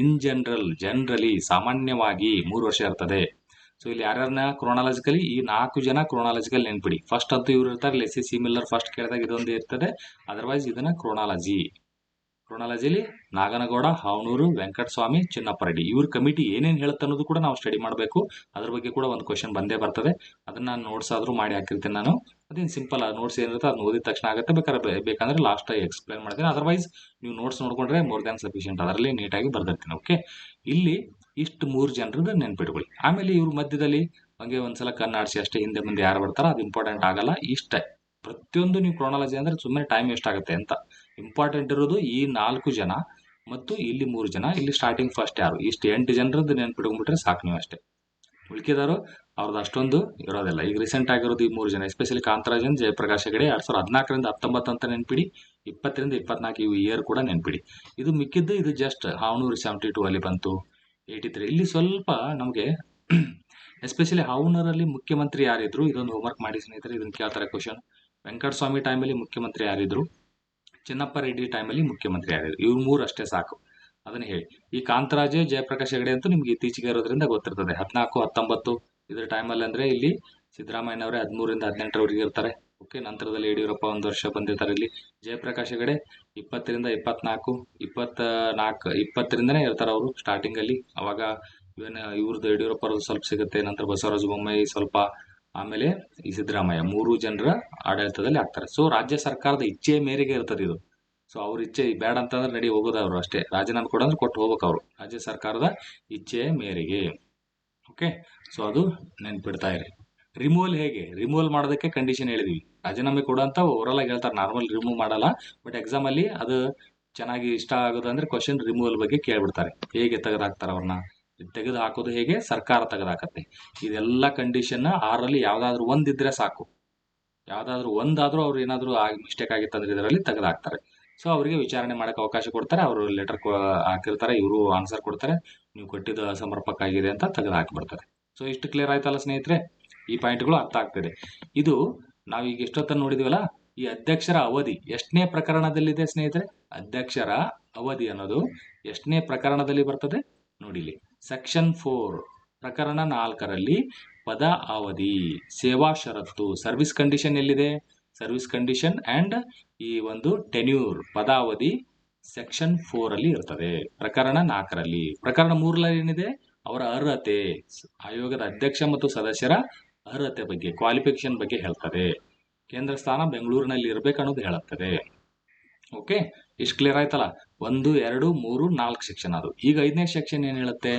ಇನ್ ಜನರಲ್ ಜನರಲಿ ಸಾಮಾನ್ಯವಾಗಿ ಮೂರು ವರ್ಷ ಇರ್ತದೆ. ಸೊ ಇಲ್ಲಿ ಯಾರ್ಯಾರನ್ನ ಕ್ರೋನಾಲಜಿಕಲಿ ಈ ನಾಲ್ಕು ಜನ ಕ್ರೋನಾಲಜಿಕಲ್ ನೆನ್ಪಿಡಿ. ಫಸ್ಟ್ ಅಂತೂ ಇವ್ರು ಇರ್ತಾರೆ ಲೆಸಿ ಸಿಮಿಲರ್ ಫಸ್ಟ್ ಕೇಳಿದಾಗ ಇದೊಂದು ಇರ್ತದೆ. ಅದರ್ವೈಸ್ ಇದನ್ನ ಕ್ರೋನಾಲಜಿ ಕ್ರೋನಾಲಜಿಲಿ ನಾಗನಗೌಡ, ಹಾವನೂರು, ವೆಂಕಟಸ್ವಾಮಿ ಚಿನ್ನಪ್ಪ ರೆಡ್ಡಿ ಇವ್ರ ಕಮಿಟಿ ಏನೇನು ಹೇಳುತ್ತೆ ಅನ್ನೋದು ಕೂಡ ನಾವು ಸ್ಟಡಿ ಮಾಡಬೇಕು. ಅದ್ರ ಬಗ್ಗೆ ಕೂಡ ಒಂದು ಕ್ವಶನ್ ಬಂದೇ ಬರ್ತದೆ. ಅದನ್ನ ನಾನು ನೋಟ್ಸ್ ಆದ್ರೂ ಮಾಡಿ ಹಾಕಿರ್ತೀನಿ ನಾನು. ಅದೇನು ಸಿಂಪಲ್ ಆ ನೋಟ್ಸ್ ಏನಿರುತ್ತೆ ಅದನ್ನ ಓದಿದ ತಕ್ಷಣ ಆಗುತ್ತೆ. ಬೇಕಾದ್ರೆ ಬೇಕಂದ್ರೆ ಲಾಸ್ಟ್ ಎಕ್ಸ್ಪ್ಲೈನ್ ಮಾಡ್ತೀನಿ. ಅದರ್ವೈಸ್ ನೀವು ನೋಟ್ಸ್ ನೋಡಿಕೊಂಡ್ರೆ ಮೋರ್ ದ್ಯಾನ್ ಸಫಿಷಿಯಂಟ್ ಅದರಲ್ಲಿ ನೀಟಾಗಿ ಬರ್ದಿರ್ತೀನಿ ಓಕೆ ಇಲ್ಲಿ ಇಷ್ಟು ಮೂರು ಜನರದ್ದು ನೆನ್ಪಿಟ್ಕೊಳ್ಳಿ. ಆಮೇಲೆ ಇವ್ರ ಮಧ್ಯದಲ್ಲಿ ಹಂಗೆ ಒಂದ್ಸಲ ಕಣ್ಣಾಡಿಸಿ ಅಷ್ಟೇ ಹಿಂದೆ ಮುಂದೆ ಯಾರು ಬರ್ತಾರೋ ಅದು ಇಂಪಾರ್ಟೆಂಟ್ ಆಗಲ್ಲ. ಇಷ್ಟೇ. ಪ್ರತಿಯೊಂದು ನೀವು ಕ್ರೋನಾಲಜಿ ಅಂದ್ರೆ ಸುಮ್ಮನೆ ಟೈಮ್ ವೇಸ್ಟ್ ಆಗುತ್ತೆ ಅಂತ. ಇಂಪಾರ್ಟೆಂಟ್ ಇರೋದು ಈ ನಾಲ್ಕು ಜನ ಮತ್ತು ಇಲ್ಲಿ ಮೂರು ಜನ. ಇಲ್ಲಿ ಸ್ಟಾರ್ಟಿಂಗ್ ಫಸ್ಟ್ ಯಾರು? ಇಷ್ಟು ಎಂಟು ಜನರದ್ದು ನೆನ್ಪಿಟ್ಕೊಂಡ್ಬಿಟ್ರೆ ಸಾಕು ನೀವು ಅಷ್ಟೇ. ಉಳ್ಕಿದಾರು ಅವ್ರದ್ದು ಅಷ್ಟೊಂದು ಇರೋದಿಲ್ಲ. ಈಗ ರೀಸೆಂಟ್ ಆಗಿರೋದು ಈ ಮೂರು ಜನ ಎಸ್ಪೆಷಲಿ ಕಾಂತರಾಜನ್, ಜಯಪ್ರಕಾಶ್ ಹೆಗಡೆ ಎರಡು ಸಾವಿರದ ಹದಿನಾಲ್ಕರಿಂದ ಹತ್ತೊಂಬತ್ತು ಅಂತ ನೆನ್ಪಿಡಿ. ಇಪ್ಪತ್ತರಿಂದ ಇಪ್ಪತ್ನಾಲ್ಕು ಇವು ಇಯರ್ ಕೂಡ ನೆನ್ಪಿಡಿ. ಇದು ಮಿಕ್ಕಿದ್ದು ಇದು ಜಸ್ಟ್ ಹಾವನೂರು ಸೆವೆಂಟಿ ಟೂ ಅಲ್ಲಿ ಬಂತು. ಏಯ್ಟಿ ತ್ರೀ ಇಲ್ಲಿ ಸ್ವಲ್ಪ ನಮಗೆ ಎಸ್ಪೆಷಲಿ ಹಾವನೂರಲ್ಲಿ ಮುಖ್ಯಮಂತ್ರಿ ಯಾರಿದ್ರು, ಇದೊಂದು ಹೋಮ್ವರ್ಕ್ ಮಾಡಿ ಸ್ನೇಹಿತರೆ, ಇದನ್ನು ಕೇಳ್ತಾರೆ ಕ್ವಶನ್ ವೆಂಕಟಸ್ವಾಮಿ ಟೈಮಲ್ಲಿ ಮುಖ್ಯಮಂತ್ರಿ ಯಾರಿದ್ರು ಚಿನ್ನಪ್ಪ ರೆಡ್ಡಿ ಟೈಮಲ್ಲಿ ಮುಖ್ಯಮಂತ್ರಿ ಆಗಿದ್ರು ಇವ್ರು ಮೂರು ಅಷ್ಟೇ ಸಾಕು. ಅದನ್ನ ಹೇಳಿ. ಈ ಕಾಂತರಾಜ್, ಜಯಪ್ರಕಾಶ್ ಹೆಗಡೆ ಅಂತೂ ನಿಮ್ಗೆ ಇತ್ತೀಚೆಗೆ ಇರೋದ್ರಿಂದ ಗೊತ್ತಿರ್ತದೆ. ಹದಿನಾಲ್ಕು, ಹತ್ತೊಂಬತ್ತು ಇದ್ರ ಟೈಮಲ್ಲಿ ಅಂದ್ರೆ ಇಲ್ಲಿ ಸಿದ್ದರಾಮಯ್ಯನವರೇ ಹದಿಮೂರಿಂದ ಹದಿನೆಂಟರವರೆಗೆ ಇರ್ತಾರೆ. ಓಕೆ ನಂತರದಲ್ಲಿ ಯಡಿಯೂರಪ್ಪ ಒಂದು ವರ್ಷ ಬಂದಿರ್ತಾರೆ ಇಲ್ಲಿ. ಜಯಪ್ರಕಾಶ್ ಹೆಗಡೆ ಇಪ್ಪತ್ತರಿಂದ ಇಪ್ಪತ್ನಾಲ್ಕು ಇಪ್ಪತ್ತ ನಾಲ್ಕು ಇಪ್ಪತ್ತರಿಂದನೇ ಇರ್ತಾರೆ ಅವರು ಸ್ಟಾರ್ಟಿಂಗಲ್ಲಿ ಅವಾಗ ಇವನ್ ಇವ್ರದ್ದು ಯಡಿಯೂರಪ್ಪ ಅವ್ರದ್ದು ಸ್ವಲ್ಪ ಸಿಗುತ್ತೆ, ನಂತರ ಬಸವರಾಜ ಬೊಮ್ಮಾಯಿ ಸ್ವಲ್ಪ ಆಮೇಲೆ ಈ ಸಿದ್ದರಾಮಯ್ಯ ಮೂರು ಜನರ ಆಡಳಿತದಲ್ಲಿ ಆಗ್ತಾರೆ. ಸೊ ರಾಜ್ಯ ಸರ್ಕಾರದ ಇಚ್ಛೆಯ ಮೇರೆಗೆ ಇರ್ತದೆ ಇದು. ಸೊ ಅವ್ರ ಇಚ್ಛೆ ಬೇಡ ಅಂತಂದ್ರೆ ನಡಿ ಹೋಗೋದು ಅವರು ಅಷ್ಟೇ. ರಾಜೀನಾಮೆ ಕೊಡಂದ್ರೆ ಕೊಟ್ಟು ಹೋಗ್ಬೇಕು ಅವರು. ರಾಜ್ಯ ಸರ್ಕಾರದ ಇಚ್ಛೆಯ ಮೇರೆಗೆ. ಓಕೆ ಸೊ ಅದು ನೆನ್ಪಿಡ್ತಾ ಇರಿ. ರಿಮೂವಲ್ ಹೇಗೆ? ರಿಮೂವಲ್ ಮಾಡೋದಕ್ಕೆ ಕಂಡೀಷನ್ ಹೇಳಿದ್ವಿ. ರಾಜೀನಾಮೆ ಕೊಡೋಂತ ಅಂತ ಓವರಾಲ್ ಆಗಿ ಹೇಳ್ತಾರೆ. ನಾರ್ಮಲ್ ರಿಮೂವ್ ಮಾಡಲ್ಲ. ಬಟ್ ಎಕ್ಸಾಮ್ ಅಲ್ಲಿ ಅದು ಚೆನ್ನಾಗಿ ಇಷ್ಟ ಆಗೋದು ಅಂದ್ರೆ ಕ್ವಶನ್ ರಿಮೂವಲ್ ಬಗ್ಗೆ ಕೇಳ್ಬಿಡ್ತಾರೆ. ಹೇಗೆ ತೆಗೆದಾಕ್ತಾರೆ ಅವ್ರನ್ನ? ತೆಗೆದು ಹಾಕೋದು ಹೇಗೆ? ಸರ್ಕಾರ ತೆಗೆದಾಕತ್ತೆ ಇದೆಲ್ಲ ಕಂಡೀಷನ್ ಆರಲ್ಲಿ ಯಾವ್ದಾದ್ರು ಒಂದಿದ್ರೆ ಸಾಕು. ಯಾವ್ದಾದ್ರು ಒಂದಾದರೂ ಅವ್ರು ಏನಾದ್ರು ಮಿಸ್ಟೇಕ್ ಆಗಿತ್ತಂದ್ರೆ ಇದರಲ್ಲಿ ತೆಗೆದಾಕ್ತಾರೆ ಸೊ ಅವರಿಗೆ ವಿಚಾರಣೆ ಮಾಡೋಕೆ ಅವಕಾಶ ಕೊಡ್ತಾರೆ. ಅವರು ಲೆಟರ್ ಹಾಕಿರ್ತಾರೆ. ಇವರು ಆನ್ಸರ್ ಕೊಡ್ತಾರೆ. ನೀವು ಕೊಟ್ಟಿದ್ದು ಅಸಮರ್ಪಕ ಆಗಿದೆ ಅಂತ ತೆಗೆದು ಹಾಕಿಬಿಡ್ತಾರೆ ಸೊ ಇಷ್ಟು ಕ್ಲಿಯರ್ ಆಯ್ತಲ್ಲ ಸ್ನೇಹಿತರೆ? ಈ ಪಾಯಿಂಟ್ಗಳು ಅರ್ಥ ಆಗ್ತಿದೆ. ಇದು ನಾವೀಗ ಎಷ್ಟೊತ್ತನ್ನು ನೋಡಿದಿವಲ್ಲ? ಈ ಅಧ್ಯಕ್ಷರ ಅವಧಿ ಎಷ್ಟನೇ ಪ್ರಕರಣದಲ್ಲಿದೆ ಸ್ನೇಹಿತರೆ? ಅಧ್ಯಕ್ಷರ ಅವಧಿ ಅನ್ನೋದು ಎಷ್ಟನೇ ಪ್ರಕರಣದಲ್ಲಿ ಬರ್ತದೆ? ನೋಡಿಲಿ. ಸೆಕ್ಷನ್ ಫೋರ್, ಪ್ರಕರಣ ನಾಲ್ಕರಲ್ಲಿ ಪದ ಅವಧಿ, ಸೇವಾ ಷರತ್ತು, ಸರ್ವಿಸ್ ಕಂಡೀಷನ್ ಎಲ್ಲಿದೆ? ಸರ್ವಿಸ್ ಕಂಡೀಷನ್ ಅಂಡ್ ಈ ಒಂದು ಟೆನ್ಯೂರ್ ಪದಾವಧಿ ಸೆಕ್ಷನ್ ಫೋರಲ್ಲಿ ಇರ್ತದೆ. ಪ್ರಕರಣ ನಾಲ್ಕರಲ್ಲಿ, ಪ್ರಕರಣ ಮೂರರಲ್ಲಿ ಏನಿದೆ? ಅವರ ಅರ್ಹತೆ, ಆಯೋಗದ ಅಧ್ಯಕ್ಷ ಮತ್ತು ಸದಸ್ಯರ ಅರ್ಹತೆ ಬಗ್ಗೆ ಕ್ವಾಲಿಫಿಕೇಶನ್ ಬಗ್ಗೆ ಹೇಳ್ತದೆ. ಕೇಂದ್ರ ಸ್ಥಾನ ಬೆಂಗಳೂರಿನಲ್ಲಿ ಇರಬೇಕು ಅನ್ನೋದು ಹೇಳುತ್ತದೆ. ಓಕೆ ಇಷ್ಟು ಕ್ಲಿಯರ್ ಆಯ್ತಲ್ಲ? ಒಂದು, ಎರಡು, ಮೂರು, ನಾಲ್ಕು ಸೆಕ್ಷನ್ ಅದು. ಈಗ ಐದನೇ ಸೆಕ್ಷನ್ ಏನು ಹೇಳುತ್ತೆ?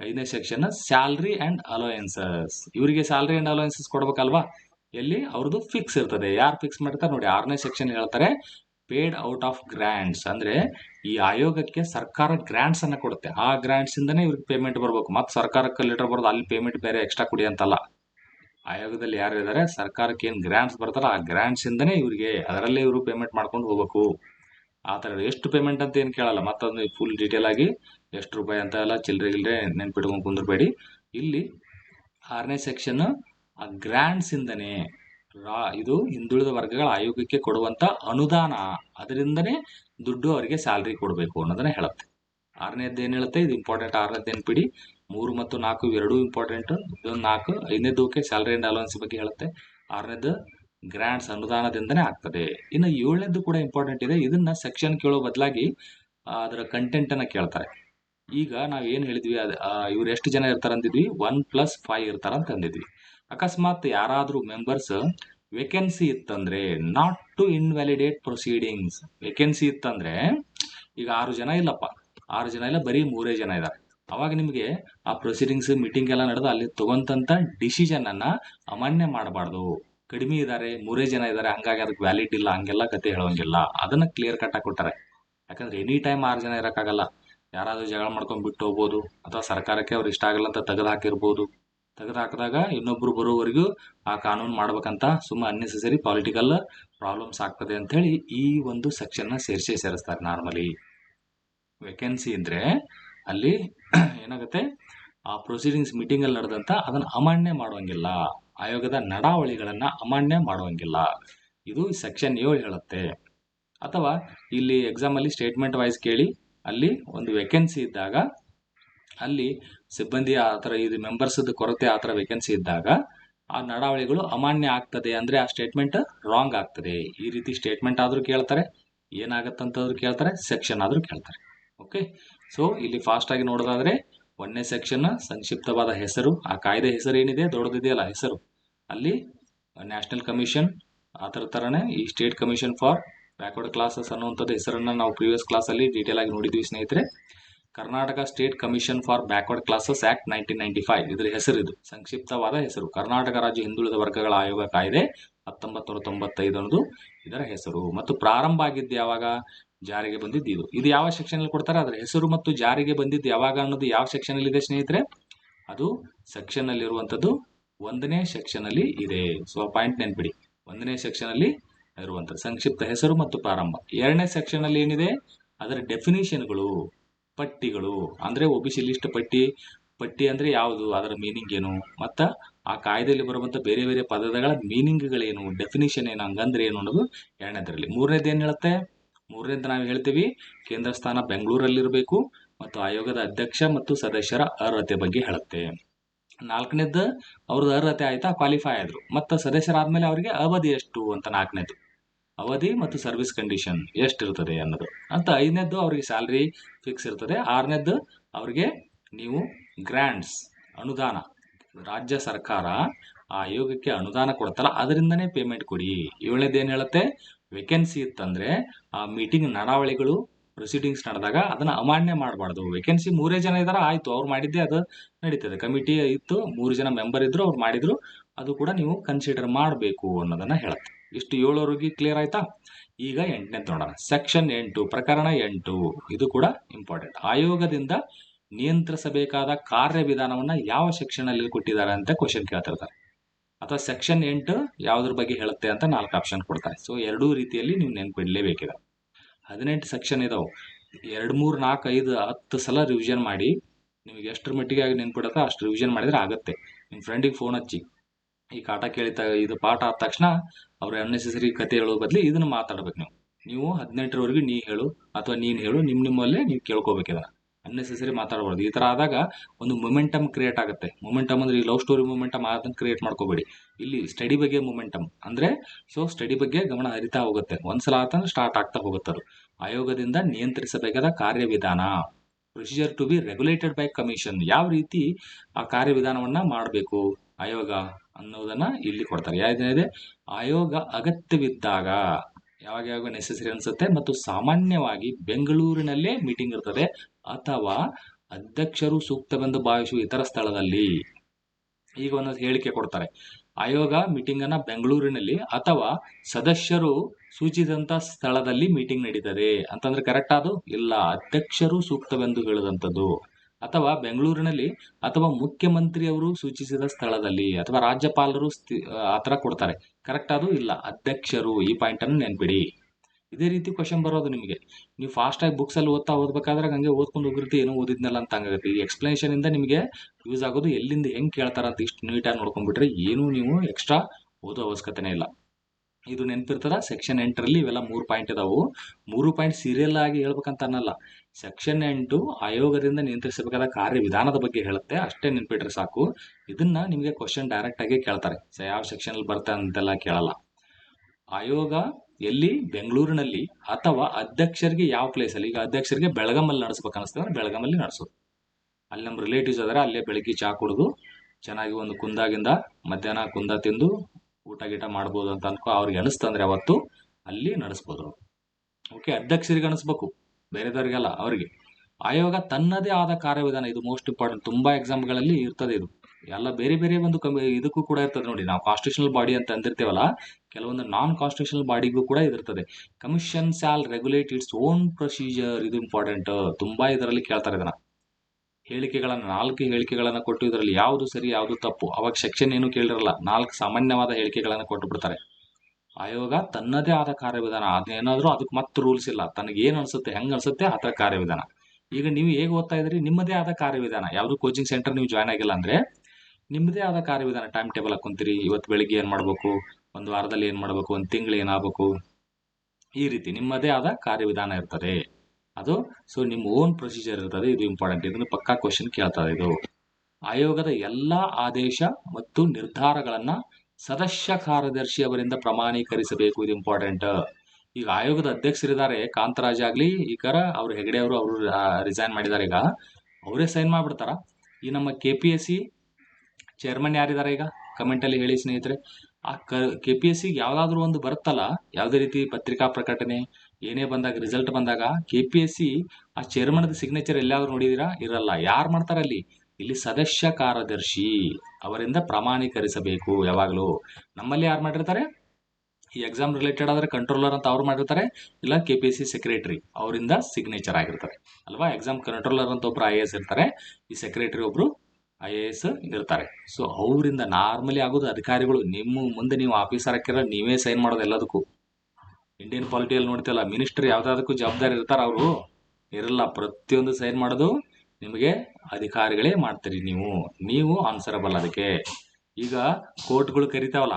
ಐದನೇ ಸೆಕ್ಷನ್ ಸ್ಯಾಲ್ರಿ ಅಂಡ್ ಅಲೋಯನ್ಸಸ್ ಇವರಿಗೆ ಸ್ಯಾಲ್ರಿ ಅಂಡ್ ಅಲೋಯನ್ಸಸ್ ಕೊಡ್ಬೇಕಲ್ವಾ? ಎಲ್ಲಿ? ಅವ್ರದ್ದು ಫಿಕ್ಸ್ ಇರ್ತದೆ. ಯಾರು ಫಿಕ್ಸ್ ಮಾಡ್ತಾರೆ ನೋಡಿ, ಆರನೇ ಸೆಕ್ಷನ್ ಹೇಳ್ತಾರೆ ಪೇಡ್ ಔಟ್ ಆಫ್ ಗ್ರಾಂಟ್ಸ್ ಅಂದ್ರೆ ಈ ಆಯೋಗಕ್ಕೆ ಸರ್ಕಾರ ಗ್ರಾಂಟ್ಸ್ ಅನ್ನ ಕೊಡುತ್ತೆ. ಆ ಗ್ರಾಂಟ್ಸ್ ಇಂದನೇ ಇವ್ರಿಗೆ ಪೇಮೆಂಟ್ ಬರ್ಬೇಕು. ಮತ್ತೆ ಸರ್ಕಾರಕ್ಕೆ ಲೆಟರ್ ಬರೋದು, ಅಲ್ಲಿ ಪೇಮೆಂಟ್ ಬೇರೆ ಎಕ್ಸ್ಟ್ರಾ ಕೊಡಿ ಅಂತಲ್ಲ. ಆಯೋಗದಲ್ಲಿ ಯಾರು ಇದ್ದಾರೆ ಸರ್ಕಾರಕ್ಕೆ ಏನು ಗ್ರಾಂಟ್ಸ್ ಬರ್ತಾರ, ಆ ಗ್ರಾಂಟ್ಸ್ ಇಂದನೇ ಇವರಿಗೆ, ಅದರಲ್ಲೇ ಇವರು ಪೇಮೆಂಟ್ ಮಾಡ್ಕೊಂಡು ಹೋಗ್ಬೇಕು. ಆ ಥರ ಎಷ್ಟು ಪೇಮೆಂಟ್ ಅಂತ ಏನು ಕೇಳಲ್ಲ. ಮತ್ತೊಂದು ಫುಲ್ ಡೀಟೇಲ್ ಆಗಿ ಎಷ್ಟು ರೂಪಾಯಿ ಅಂತ ಎಲ್ಲ ಚಿಲ್ಲರೆ ಗಿಲ್ರೆ ನೆನ್ಪಿಟ್ಕೊಂಡು ಕುಂದ್ರಬೇಡಿ. ಇಲ್ಲಿ ಆರನೇ ಸೆಕ್ಷನ್ ಆ ಗ್ರಾಂಟ್ಸ್ ಇಂದನೇ ರಾ, ಇದು ಹಿಂದುಳಿದ ವರ್ಗಗಳ ಆಯೋಗಕ್ಕೆ ಕೊಡುವಂತ ಅನುದಾನ. ಅದರಿಂದನೇ ದುಡ್ಡು ಅವರಿಗೆ ಸ್ಯಾಲ್ರಿ ಕೊಡಬೇಕು ಅನ್ನೋದನ್ನ ಹೇಳುತ್ತೆ. ಆರನೇದ್ದು ಏನು ಹೇಳುತ್ತೆ? ಇದು ಇಂಪಾರ್ಟೆಂಟ್ ಆರನೇದ್ದು ನೆನ್ಪಿಡಿ. ಮೂರು ಮತ್ತು ನಾಲ್ಕು ಎರಡೂ ಇಂಪಾರ್ಟೆಂಟ್ ಇದೊಂದು ನಾಲ್ಕು. ಐದನೇದಕ್ಕೆ ಸ್ಯಾಲ್ರಿ ಅಂಡ್ ಅಲೌನ್ಸ್ ಬಗ್ಗೆ ಹೇಳುತ್ತೆ. ಆರನೇದು ಗ್ರಾಂಟ್ಸ್ ಅನುದಾನದಿಂದನೇ ಆಗ್ತದೆ. ಇನ್ನು ಏಳನೇದು ಕೂಡ ಇಂಪಾರ್ಟೆಂಟ್ ಇದೆ. ಇದನ್ನ ಸೆಕ್ಷನ್ ಕೇಳೋ ಬದಲಾಗಿ ಅದರ ಕಂಟೆಂಟ್ ಅನ್ನ ಕೇಳ್ತಾರೆ. ಈಗ ನಾವು ಏನು ಹೇಳಿದ್ವಿ, ಅದು ಇವ್ರು ಎಷ್ಟು ಜನ ಇರ್ತಾರೆ ಅಂದಿದ್ವಿ ಒನ್ ಪ್ಲಸ್ ಫೈವ್ ಇರ್ತಾರೆ ಅಂತ ಅಂದಿದ್ವಿ ಅಕಸ್ಮಾತ್ ಯಾರಾದರೂ ಮೆಂಬರ್ಸ್ ವೇಕೆನ್ಸಿ ಇತ್ತಂದ್ರೆ not to invalidate proceedings vacancy ಇತ್ತಂದ್ರೆ, ಈಗ ಆರು ಜನ ಇಲ್ಲಪ್ಪ. ಆರು ಜನ ಇಲ್ಲ, ಬರೀ ಮೂರೇ ಜನ ಇದ್ದಾರೆ ಅವಾಗ ನಿಮಗೆ ಆ ಪ್ರೊಸೀಡಿಂಗ್ಸ್ ಮೀಟಿಂಗ್ ಎಲ್ಲ ನಡೆದು ಅಲ್ಲಿ ತಗೊಂತಂತ ಡಿಸಿಷನ್ ಅನ್ನ ಅಮಾನ್ಯ ಮಾಡಬಾರ್ದು. ಕಡಿಮೆ ಇದ್ದಾರೆ ಮೂರೇ ಜನ ಇದ್ದಾರೆ ಹಂಗಾಗಿ ಅದಕ್ಕೆ ವ್ಯಾಲಿಡ್ ಇಲ್ಲ, ಹಂಗೆಲ್ಲ ಕತೆ ಹೇಳೋಂಗಿಲ್ಲ. ಅದನ್ನ ಕ್ಲಿಯರ್ ಕಟ್ ಆಗಿ ಕೊಟ್ಟಾರೆ ಯಾಕಂದ್ರೆ ಎನಿ ಟೈಮ್ ಆರು ಜನ ಇರೋಕ್ಕಾಗಲ್ಲ. ಯಾರಾದರೂ ಜಗಳ ಮಾಡ್ಕೊಂಡು ಬಿಟ್ಟು ಹೋಗ್ಬೋದು, ಅಥವಾ ಸರ್ಕಾರಕ್ಕೆ ಅವ್ರು ಇಷ್ಟ ಆಗಲ್ಲ ಅಂತ ತೆಗೆದು ಹಾಕಿರ್ಬೋದು. ತೆಗೆದು ಹಾಕಿದಾಗ ಇನ್ನೊಬ್ರು ಬರೋವರೆಗೂ ಆ ಕಾನೂನು ಮಾಡ್ಬೇಕಂತ ಸುಮ್ಮನೆ ಅನ್ನೆಸೆಸರಿ ಪಾಲಿಟಿಕಲ್ ಪ್ರಾಬ್ಲಮ್ಸ್ ಆಗ್ತದೆ ಅಂತ ಹೇಳಿ ಈ ಒಂದು ಸೆಕ್ಷನ್ ಸೇರಿಸಿ ಸೇರಿಸೇ ಸೇರಿಸ್ತಾರೆ ನಾರ್ಮಲಿ ವೇಕೆನ್ಸಿ ಇದ್ರೆ ಅಲ್ಲಿ ಏನಾಗುತ್ತೆ? ಆ ಪ್ರೊಸೀಡಿಂಗ್ಸ್ ಮೀಟಿಂಗ್ ಅಲ್ಲಿ ನಡೆದಂತ ಅದನ್ನ ಅಮಾನ್ಯ ಮಾಡುವಂಗಿಲ್ಲ. ಆಯೋಗದ ನಡಾವಳಿಗಳನ್ನು ಅಮಾನ್ಯ ಮಾಡುವಂಗಿಲ್ಲ. ಇದು ಸೆಕ್ಷನ್ ಏಳು ಹೇಳುತ್ತೆ. ಅಥವಾ ಇಲ್ಲಿ ಎಕ್ಸಾಮ್ ಅಲ್ಲಿ ಸ್ಟೇಟ್ಮೆಂಟ್ ವೈಸ್ ಕೇಳಿ, ಅಲ್ಲಿ ಒಂದು ವೇಕೆನ್ಸಿ ಇದ್ದಾಗ, ಅಲ್ಲಿ ಸಿಬ್ಬಂದಿ ಆ ಥರ ಇದು ಮೆಂಬರ್ಸ್ ಕೊರತೆ ಆ ಥರ ವೇಕೆನ್ಸಿ ಇದ್ದಾಗ, ಆ ನಡಾವಳಿಗಳು ಅಮಾನ್ಯ ಆಗ್ತದೆ ಅಂದ್ರೆ ಆ ಸ್ಟೇಟ್ಮೆಂಟ್ ರಾಂಗ್ ಆಗ್ತದೆ. ಈ ರೀತಿ ಸ್ಟೇಟ್ಮೆಂಟ್ ಆದ್ರೂ ಕೇಳ್ತಾರೆ, ಏನಾಗತ್ತಂತಾದ್ರೂ ಕೇಳ್ತಾರೆ ಸೆಕ್ಷನ್ ಆದ್ರೂ ಕೇಳ್ತಾರೆ. ಓಕೆ ಸೊ ಇಲ್ಲಿ ಫಾಸ್ಟ್ ಆಗಿ ನೋಡೋದಾದ್ರೆ ಒಂದನೇ ಸೆಕ್ಷನ್ ಸಂಕ್ಷಿಪ್ತವಾದ ಹೆಸರು. ಆ ಕಾಯ್ದೆ ಹೆಸರು ಏನಿದೆ? ದೊಡ್ಡದಿದೆಯಲ್ಲ, ಹೆಸರು. ಅಲ್ಲಿ ನ್ಯಾಷನಲ್ ಕಮಿಷನ್ ಆ ಥರ ಥರನೇ ಈ state commission for backward classes ಅನ್ನುವಂಥದ್ದು ಹೆಸರನ್ನ ನಾವು ಪ್ರೀವಿಯಸ್ ಕ್ಲಾಸಲ್ಲಿ ಡೀಟೇಲ್ ಆಗಿ ನೋಡಿದ್ವಿ, ಸ್ನೇಹಿತರೆ. Karnataka state commission for backward classes act nineteen ninety five ಇದರ ಹೆಸರಿದು ಸಂಕ್ಷಿಪ್ತವಾದ ಹೆಸರು. ಕರ್ನಾಟಕ ರಾಜ್ಯ ಹಿಂದುಳಿದ ವರ್ಗಗಳ ಆಯೋಗ ಕಾಯ್ದೆ ಹತ್ತೊಂಬತ್ತು ನೂರ ತೊಂಬತ್ತೈದು ಅನ್ನೋದು ಇದರ ಹೆಸರು. ಮತ್ತು ಪ್ರಾರಂಭ ಆಗಿದ್ದು ಯಾವಾಗ? ಜಾರಿಗೆ ಬಂದಿದ್ದು ಇದು. ಇದು ಯಾವ ಸೆಕ್ಷನ್ ಅಲ್ಲಿ ಕೊಡ್ತಾರೆ? ಅದರ ಹೆಸರು ಮತ್ತು ಜಾರಿಗೆ ಬಂದಿದ್ದು ಯಾವಾಗ ಅನ್ನೋದು ಯಾವ ಸೆಕ್ಷನ್ ಅಲ್ಲಿ ಇದೆ ಸ್ನೇಹಿತರೆ? ಅದು ಸೆಕ್ಷನ್ ಅಲ್ಲಿ ಇರುವಂತದ್ದು ಒಂದನೇ ಸೆಕ್ಷನ್ ಅಲ್ಲಿ ಇದೆ. ಸೊ, ಪಾಯಿಂಟ್ ನೆನ್ಪಿಡಿ. ಒಂದನೇ ಸೆಕ್ಷನ್ ಅಲ್ಲಿ ಇರುವಂತದ್ದು ಸಂಕ್ಷಿಪ್ತ ಹೆಸರು ಮತ್ತು ಪ್ರಾರಂಭ. ಎರಡನೇ ಸೆಕ್ಷನ್ ಅಲ್ಲಿ ಏನಿದೆ? ಅದರ ಡೆಫಿನಿಷನ್ಗಳು, ಪಟ್ಟಿಗಳು. ಅಂದ್ರೆ ಒಬಿಸಿ ಲಿಸ್ಟ್ ಪಟ್ಟಿ. ಪಟ್ಟಿ ಅಂದ್ರೆ ಯಾವುದು? ಅದರ ಮೀನಿಂಗ್ ಏನು? ಮತ್ತ ಆ ಕಾಯ್ದೆಯಲ್ಲಿ ಬರುವಂತ ಬೇರೆ ಬೇರೆ ಪದಗಳ ಮೀನಿಂಗ್ಗಳೇನು? ಡೆಫಿನಿಷನ್ ಏನು? ಹಂಗಂದ್ರೆ ಏನು ಅನ್ನೋದು ಎರಡನೇದರಲ್ಲಿ. ಮೂರನೇದು ಏನ್ ಹೇಳುತ್ತೆ? ಮೂರನೇದು ನಾವು ಹೇಳ್ತೀವಿ. ಕೇಂದ್ರ ಸ್ಥಾನ ಬೆಂಗಳೂರಲ್ಲಿರಬೇಕು ಮತ್ತು ಆಯೋಗದ ಅಧ್ಯಕ್ಷ ಮತ್ತು ಸದಸ್ಯರ ಅರ್ಹತೆ ಬಗ್ಗೆ ಹೇಳುತ್ತೆ. ನಾಲ್ಕನೇದ್ದು ಅವ್ರದ್ದು ಅರ್ಹತೆ ಆಯ್ತಾ? ಕ್ವಾಲಿಫೈ ಆದ್ರು. ಮತ್ತು ಸದಸ್ಯರಾದ್ಮೇಲೆ ಅವರಿಗೆ ಅವಧಿ ಎಷ್ಟು ಅಂತ ನಾಲ್ಕನೇದು. ಅವಧಿ ಮತ್ತು ಸರ್ವಿಸ್ ಕಂಡೀಷನ್ ಎಷ್ಟಿರ್ತದೆ ಅನ್ನೋದು. ಅಂತ ಐದನೇದ್ದು ಅವ್ರಿಗೆ ಸ್ಯಾಲ್ರಿ ಫಿಕ್ಸ್ ಇರ್ತದೆ. ಆರನೇದ್ದು ಅವರಿಗೆ ನೀವು ಗ್ರ್ಯಾಂಡ್ಸ್ ಅನುದಾನ, ರಾಜ್ಯ ಸರ್ಕಾರ ಆ ಆಯೋಗಕ್ಕೆ ಅನುದಾನ ಕೊಡ್ತಾರ ಅದರಿಂದನೇ ಪೇಮೆಂಟ್ ಕೊಡಿ. ಏಳನೇದು ಏನು ಹೇಳುತ್ತೆ? ವೇಕೆನ್ಸಿ ಇತ್ತಂದ್ರೆ, ಆ ಮೀಟಿಂಗ್ ನಡಾವಳಿಗಳು ಪ್ರೊಸೀಡಿಂಗ್ಸ್ ನಡೆದಾಗ ಅದನ್ನ ಅಮಾನ್ಯ ಮಾಡಬಾರ್ದು. ವೇಕೆನ್ಸಿ ಮೂರೇ ಜನ ಇದಾರ, ಆಯ್ತು, ಅವ್ರು ಮಾಡಿದ್ದೆ ಅದು ನಡೀತದೆ. ಕಮಿಟಿ ಇತ್ತು, ಮೂರು ಜನ ಮೆಂಬರ್ ಇದ್ರು, ಅವ್ರು ಮಾಡಿದ್ರು, ಅದು ಕೂಡ ನೀವು ಕನ್ಸಿಡರ್ ಮಾಡಬೇಕು ಅನ್ನೋದನ್ನ ಹೇಳುತ್ತೆ. ಇಷ್ಟು ಏಳೋರಿಗೆ ಕ್ಲಿಯರ್ ಆಯ್ತಾ? ಈಗ ಎಂಟನೇ ನೋಡೋಣ ಸೆಕ್ಷನ್ ಎಂಟು, ಪ್ರಕರಣ ಎಂಟು, ಇದು ಕೂಡ ಇಂಪಾರ್ಟೆಂಟ್ ಆಯೋಗದಿಂದ ನಿಯಂತ್ರಿಸಬೇಕಾದ ಕಾರ್ಯವಿಧಾನವನ್ನ ಯಾವ ಸೆಕ್ಷನ್ ಅಲ್ಲಿ ಕೊಟ್ಟಿದ್ದಾರೆ ಅಂತ ಕ್ವಶನ್ ಕೇಳ್ತಿರ್ತಾರೆ ಅಥವಾ ಸೆಕ್ಷನ್ ಎಂಟು ಯಾವುದ್ರ ಬಗ್ಗೆ ಹೇಳುತ್ತೆ ಅಂತ ನಾಲ್ಕು ಆಪ್ಷನ್ ಕೊಡ್ತಾರೆ. ಸೊ ಎರಡೂ ರೀತಿಯಲ್ಲಿ ನೀವು ನೆನ್ಪಿಡ್ಲೇಬೇಕಿದೆ. ಹದಿನೆಂಟು ಸೆಕ್ಷನ್ ಇದಾವೆ. ಎರಡು, ಮೂರು, ನಾಲ್ಕು, ಐದು, ಹತ್ತು ಸಲ ರಿವಿಷನ್ ಮಾಡಿ ನಿಮಗೆ ಎಷ್ಟರ ಮಟ್ಟಿಗೆ ಆಗಿ ನೆನ್ಪಿಡುತ್ತೋ ಅಷ್ಟು ರಿವಿಷನ್ ಮಾಡಿದರೆ ಆಗುತ್ತೆ. ನಿಮ್ಮ ಫ್ರೆಂಡಿಗೆ ಫೋನ್ ಹಚ್ಚಿ. ಈ ಕಾಟ ಕೇಳಿತ, ಇದು ಪಾಠ ಆದ ತಕ್ಷಣ ಅವ್ರ ಅನ್ನೆಸೆಸರಿ ಕತೆ ಹೇಳೋ ಬದಲು ಇದನ್ನು ಮಾತಾಡ್ಬೇಕು ನೀವು. ನೀವು ಹದಿನೆಂಟರವರೆಗೆ ನೀ ಹೇಳು ಅಥವಾ ನೀನು ಹೇಳು ನಿಮ್ಮ ನಿಮ್ಮಲ್ಲೇ ನೀವು ಕೇಳ್ಕೊಬೇಕಿದ. ಅನ್ನೆಸೆಸರಿ ಮಾತಾಡಬಾರ್ದು. ಈ ಥರ ಆದಾಗ ಒಂದು ಮೊಮೆಂಟಮ್ ಕ್ರಿಯೇಟ್ ಆಗುತ್ತೆ. ಮೊಮೆಂಟಮ್ ಅಂದ್ರೆ ಈ ಲವ್ ಸ್ಟೋರಿ ಮೊಮೆಂಟಮ್ ಅದನ್ನು ಕ್ರಿಯೇಟ್ ಮಾಡ್ಕೋಬೇಡಿ. ಇಲ್ಲಿ ಸ್ಟಡಿ ಬಗ್ಗೆ ಮೊಮೆಂಟಮ್ ಅಂದ್ರೆ ಸೊ ಸ್ಟಡಿ ಬಗ್ಗೆ ಗಮನ ಹರಿತಾ ಹೋಗುತ್ತೆ. ಒಂದ್ಸಲ ಆತನ ಸ್ಟಾರ್ಟ್ ಆಗ್ತಾ ಹೋಗುತ್ತೆ ಅದು. ಆಯೋಗದಿಂದ ನಿಯಂತ್ರಿಸಬೇಕಾದ ಕಾರ್ಯವಿಧಾನ. Procedure to be regulated by commission ಯಾವ ರೀತಿ ಆ ಕಾರ್ಯವಿಧಾನವನ್ನ ಮಾಡಬೇಕು ಆಯೋಗ ಅನ್ನೋದನ್ನು ಇಲ್ಲಿ ಕೊಡ್ತಾರೆ. ಯಾವ್ದೇನಿದೆ ಆಯೋಗ ಅಗತ್ಯವಿದ್ದಾಗ. ಯಾವಾಗ ಯಾವಾಗ ನೆಸೆಸರಿ ಅನ್ಸುತ್ತೆ. ಮತ್ತು ಸಾಮಾನ್ಯವಾಗಿ ಬೆಂಗಳೂರಿನಲ್ಲೇ ಮೀಟಿಂಗ್ ಇರ್ತದೆ. ಅಥವಾ ಅಧ್ಯಕ್ಷರು ಸೂಕ್ತವೆಂದು ಭಾವಿಸುವ ಇತರ ಸ್ಥಳದಲ್ಲಿ. ಈಗ ಒಂದೊಂದು ಹೇಳಿಕೆ ಕೊಡ್ತಾರೆ. ಆಯೋಗ ಮೀಟಿಂಗ್ ಅನ್ನ ಬೆಂಗಳೂರಿನಲ್ಲಿ ಅಥವಾ ಸದಸ್ಯರು ಸೂಚಿಸಿದಂತ ಸ್ಥಳದಲ್ಲಿ ಮೀಟಿಂಗ್ ನಡೀತದೆ. ಅಂತಂದ್ರೆ ಕರೆಕ್ಟ್ ಅದು ಇಲ್ಲ. ಅಧ್ಯಕ್ಷರು ಸೂಕ್ತವೆಂದು ಹೇಳಿದಂಥದ್ದು. ಅಥವಾ ಬೆಂಗಳೂರಿನಲ್ಲಿ ಅಥವಾ ಮುಖ್ಯಮಂತ್ರಿ ಅವರು ಸೂಚಿಸಿದ ಸ್ಥಳದಲ್ಲಿ ಅಥವಾ ರಾಜ್ಯಪಾಲರು ಆ ಥರ ಕೊಡ್ತಾರೆ. ಕರೆಕ್ಟ್ ಅದು ಇಲ್ಲ. ಅಧ್ಯಕ್ಷರು ಈ ಪಾಯಿಂಟ್ ಅನ್ನು ನೆನ್ಪಿಡಿ. ಇದೇ ರೀತಿ ಕ್ವಶನ್ ಬರೋದು ನಿಮಗೆ. ನೀವು ಫಾಸ್ಟ್ ಆಗಿ ಬುಕ್ಸ್ ಅಲ್ಲಿ ಓದ್ತಾ ಓದ್ಬೇಕಾದ್ರೆ ಹಂಗೆ ಓದ್ಕೊಂಡು ಹೋಗಿರ್ತಿ ಏನೋ ಓದಿದ್ನಲ್ಲ ಅಂತ ಹಂಗಾಗುತ್ತೆ. ಈ ಎಕ್ಸ್ಪ್ಲನೇಷನ್ ಇಂದ ನಿಮಗೆ ಯೂಸ್ ಆಗೋದು ಎಲ್ಲಿಂದ ಹೆಂಗೆ ಕೇಳ್ತಾರ ಅಂತ ಇಷ್ಟು ನೀಟಾಗಿ ನೋಡ್ಕೊಂಡ್ಬಿಟ್ರೆ ಏನು ನೀವು ಎಕ್ಸ್ಟ್ರಾ ಓದೋ ಅವಶ್ಯಕತೆನೇ ಇಲ್ಲ. ಇದು ನೆನಪಿರ್ತದ? ಸೆಕ್ಷನ್ ಎಂಟರಲ್ಲಿ ಇವೆಲ್ಲ ಮೂರು ಪಾಯಿಂಟ್ ಇದಾವು. ಮೂರು ಪಾಯಿಂಟ್ ಸೀರಿಯಲ್ ಆಗಿ ಹೇಳ್ಬೇಕಂತ ಅನ್ನಲ್ಲ. ಸೆಕ್ಷನ್ ಎಂಟು ಆಯೋಗದಿಂದ ನಿಯಂತ್ರಿಸಬೇಕಾದ ಕಾರ್ಯವಿಧಾನದ ಬಗ್ಗೆ ಹೇಳುತ್ತೆ. ಅಷ್ಟೇ ನೆನ್ಪಿಟ್ರೆ ಸಾಕು. ಇದನ್ನ ನಿಮಗೆ ಕ್ವಶನ್ ಡೈರೆಕ್ಟ್ ಆಗಿ ಕೇಳ್ತಾರೆ. ಸ ಯಾವ ಸೆಕ್ಷನ್ ಅಲ್ಲಿ ಬರ್ತಾ ಅಂತೆಲ್ಲ ಕೇಳಲ್ಲ. ಆಯೋಗ ಎಲ್ಲಿ? ಬೆಂಗಳೂರಿನಲ್ಲಿ. ಅಥವಾ ಅಧ್ಯಕ್ಷರಿಗೆ ಯಾವ ಪ್ಲೇಸ್ ಅಲ್ಲಿ? ಈಗ ಅಧ್ಯಕ್ಷರಿಗೆ ಬೆಳಗಾಮಲ್ಲಿ ನಡೆಸ್ಬೇಕು ಅಂದ್ರೆ ಬೆಳಗಾಮಲ್ಲಿ ನಡೆಸೋದು. ಅಲ್ಲಿ ನಮ್ಮ ರಿಲೇಟಿವ್ಸ್ ಅದರ ಅಲ್ಲೇ ಬೆಳಗ್ಗೆ ಚಹಾ ಕುಡಿದು ಚೆನ್ನಾಗಿ ಒಂದು ಕುಂದಾಗಿಂದ ಮಧ್ಯಾಹ್ನ ಕುಂದ ತಿಂದು ಊಟ ಗೀಟ ಮಾಡ್ಬೋದು ಅಂತ ಅನ್ಕೋ, ಅವ್ರಿಗೆ ಅನಿಸ್ತಂದ್ರೆ ಅವತ್ತು ಅಲ್ಲಿ ನಡೆಸ್ಬೋದು ಓಕೆ, ಅಧ್ಯಕ್ಷರಿಗೆ ಅನಿಸ್ಬೇಕು, ಬೇರೆದವ್ರಿಗೆಲ್ಲ, ಅವರಿಗೆ. ಆಯೋಗ ತನ್ನದೇ ಆದ ಕಾರ್ಯವಿಧಾನ, ಇದು ಮೋಸ್ಟ್ ಇಂಪಾರ್ಟೆಂಟ್ ತುಂಬಾ ಎಕ್ಸಾಮ್ಗಳಲ್ಲಿ ಇರ್ತದೆ ಇದು. ಎಲ್ಲ ಬೇರೆ ಬೇರೆ ಒಂದು ಕಮಿ, ಇದಕ್ಕೂ ಕೂಡ ಇರ್ತದೆ ನೋಡಿ, ನಾವು ಕಾನ್ಸ್ಟಿಟ್ಯೂಷನಲ್ ಬಾಡಿ ಅಂತ ಅಂದಿರ್ತೀವಲ್ಲ, ಕೆಲವೊಂದು ನಾನ್ ಕಾನ್ಸ್ಟಿಟ್ಯೂಷನಲ್ ಬಾಡಿಗೂ ಕೂಡ ಇದಿರ್ತದೆ. Commission shall regulate its own procedure ಇದು ಇಂಪಾರ್ಟೆಂಟ್ ತುಂಬಾ ಇದರಲ್ಲಿ ಕೇಳ್ತಾರೆ ಇದನ್ನ. ಹೇಳಿಕೆಗಳನ್ನ, ನಾಲ್ಕು ಹೇಳಿಕೆಗಳನ್ನು ಕೊಟ್ಟು ಇದರಲ್ಲಿ ಯಾವುದು ಸರಿ, ಯಾವುದು ತಪ್ಪು, ಅವಾಗ ಸೆಕ್ಷನ್ ಏನು ಕೇಳಿರಲ್ಲ, ನಾಲ್ಕು ಸಾಮಾನ್ಯವಾದ ಹೇಳಿಕೆಗಳನ್ನು ಕೊಟ್ಟು ಬಿಡ್ತಾರೆ ಆಯೋಗ ತನ್ನದೇ ಆದ ಕಾರ್ಯವಿಧಾನ ಅದೇನಾದರೂ ಅದಕ್ಕೆ ಮತ್ತೆ ರೂಲ್ಸ್ ಇಲ್ಲ ತನಗೆ ಏನು ಅನ್ಸುತ್ತೆ, ಹೆಂಗೆ ಅನ್ಸುತ್ತೆ, ಆ ಥರ ಕಾರ್ಯವಿಧಾನ. ಈಗ ನೀವು ಹೇಗೆ ಓದ್ತಾ ಇದ್ರಿ? ನಿಮ್ಮದೇ ಆದ ಕಾರ್ಯವಿಧಾನ, ಯಾವುದು ಕೋಚಿಂಗ್ ಸೆಂಟರ್ ನೀವು ಜಾಯ್ನ್ ಆಗಿಲ್ಲ ಅಂದರೆ, ನಿಮ್ಮದೇ ಆದ ಕಾರ್ಯವಿಧಾನ ಟೈಮ್ ಟೇಬಲ್ ಹಾಕೊಂತೀರಿ ಇವತ್ತು ಬೆಳಿಗ್ಗೆ ಏನು ಮಾಡಬೇಕು, ಒಂದು ವಾರದಲ್ಲಿ ಏನು ಮಾಡಬೇಕು, ಒಂದು ತಿಂಗಳು ಏನಾಗಬೇಕು ಈ ರೀತಿ ನಿಮ್ಮದೇ ಆದ ಕಾರ್ಯವಿಧಾನ ಇರ್ತದೆ. ಅದು ಸೊ ನಿಮ್ಮ ಓನ್ ಪ್ರೊಸೀಜರ್ ಇರ್ತದೆ, ಇದು ಇಂಪಾರ್ಟೆಂಟ್ ಇದನ್ನು ಪಕ್ಕಾ ಕ್ವಶನ್ ಕೇಳ್ತದೆ ಇದು. ಆಯೋಗದ ಎಲ್ಲ ಆದೇಶ ಮತ್ತು ನಿರ್ಧಾರಗಳನ್ನ ಸದಸ್ಯ ಕಾರ್ಯದರ್ಶಿ ಅವರಿಂದ ಪ್ರಮಾಣೀಕರಿಸಬೇಕು, ಇದು ಇಂಪಾರ್ಟೆಂಟ್ ಈಗ ಆಯೋಗದ ಅಧ್ಯಕ್ಷರಿದ್ದಾರೆ, ಕಾಂತರಾಜ್ ಆಗ್ಲಿ ಕರ ಅವ್ರು ಹೆಗಡೆ ಅವರು ಅವರು ರಿಸೈನ್ ಮಾಡಿದ್ದಾರೆ ಈಗ. ಅವರೇ ಸೈನ್ ಮಾಡ್ಬಿಡ್ತಾರ. ಈ ನಮ್ಮ K P S C chairman ಯಾರಿದ್ದಾರೆ ಈಗ? ಕಮೆಂಟಲ್ಲಿ ಹೇಳಿ ಸ್ನೇಹಿತರೆ. ಆ ಕೆ ಪಿ ಎಸ್ ಸಿಗೆ ಯಾವುದಾದ್ರೂ ಒಂದು ಬರುತ್ತಲ್ಲ, ಯಾವುದೇ ರೀತಿ ಪತ್ರಿಕಾ ಪ್ರಕಟಣೆ ಏನೇ ಬಂದಾಗ ರಿಸಲ್ಟ್ ಬಂದಾಗ ಕೆ ಪಿ ಎಸ್ ಸಿ ಆ ಚೇರ್ಮನ್ ಸಿಗ್ನೇಚರ್ ಎಲ್ಲಾದ್ರೂ ನೋಡಿದಿರಾ ಇರಲ್ಲ. ಯಾರು ಮಾಡ್ತಾರೆ ಅಲ್ಲಿ ಇಲ್ಲಿ ಸದಸ್ಯ ಕಾರ್ಯದರ್ಶಿ ಅವರಿಂದ ಪ್ರಮಾಣೀಕರಿಸಬೇಕು ಯಾವಾಗಲೂ. ನಮ್ಮಲ್ಲಿ ಯಾರು ಮಾಡಿರ್ತಾರೆ? ಈ ಎಕ್ಸಾಮ್ ರಿಲೇಟೆಡ್ ಆದ್ರೆ ಕಂಟ್ರೋಲರ್ ಅಂತ ಅವ್ರು ಮಾಡಿರ್ತಾರೆ, ಇಲ್ಲ K P S C secretary ಅವರಿಂದ ಸಿಗ್ನೇಚರ್ ಆಗಿರ್ತಾರೆ. ಅಲ್ವಾ? ಎಕ್ಸಾಮ್ ಕಂಟ್ರೋಲರ್ ಅಂತ ಒಬ್ರು ಐ ಎ ಎಸ್ ಇರ್ತಾರೆ. ಈ ಸೆಕ್ರೆಟರಿ ಒಬ್ರು ಐ ಎ ಎಸ್ ಇರ್ತಾರೆ. ಸೊ ಅವರಿಂದ ನಾರ್ಮಲಿ ಆಗೋದು ಅಧಿಕಾರಿಗಳು. ನಿಮ್ಮ ಮುಂದೆ ನೀವು ಆಫೀಸರ್ ಹಾಕಿರೋ ನೀವೇ ಸೈನ್ ಮಾಡೋದು ಎಲ್ಲದಕ್ಕೂ. ಇಂಡಿಯನ್ ಪಾಲಿಟಿಯಲ್ಲಿ ನೋಡ್ತಿಲ್ಲ ಮಿನಿಸ್ಟರ್ ಯಾವ್ದಾದಕ್ಕೂ ಜವಾಬ್ದಾರಿ ಇರ್ತಾರ ಅವರು. ಇರಲ್ಲ, ಪ್ರತಿಯೊಂದು ಸೈನ್ ಮಾಡೋದು ನಿಮಗೆ ಅಧಿಕಾರಿಗಳೇ ಮಾಡ್ತೀರಿ ನೀವು. ನೀವು ಆನ್ಸರಬಲ್ ಅದಕ್ಕೆ. ಈಗ ಕೋರ್ಟ್ಗಳು ಕರಿತಾವಲ್ಲ,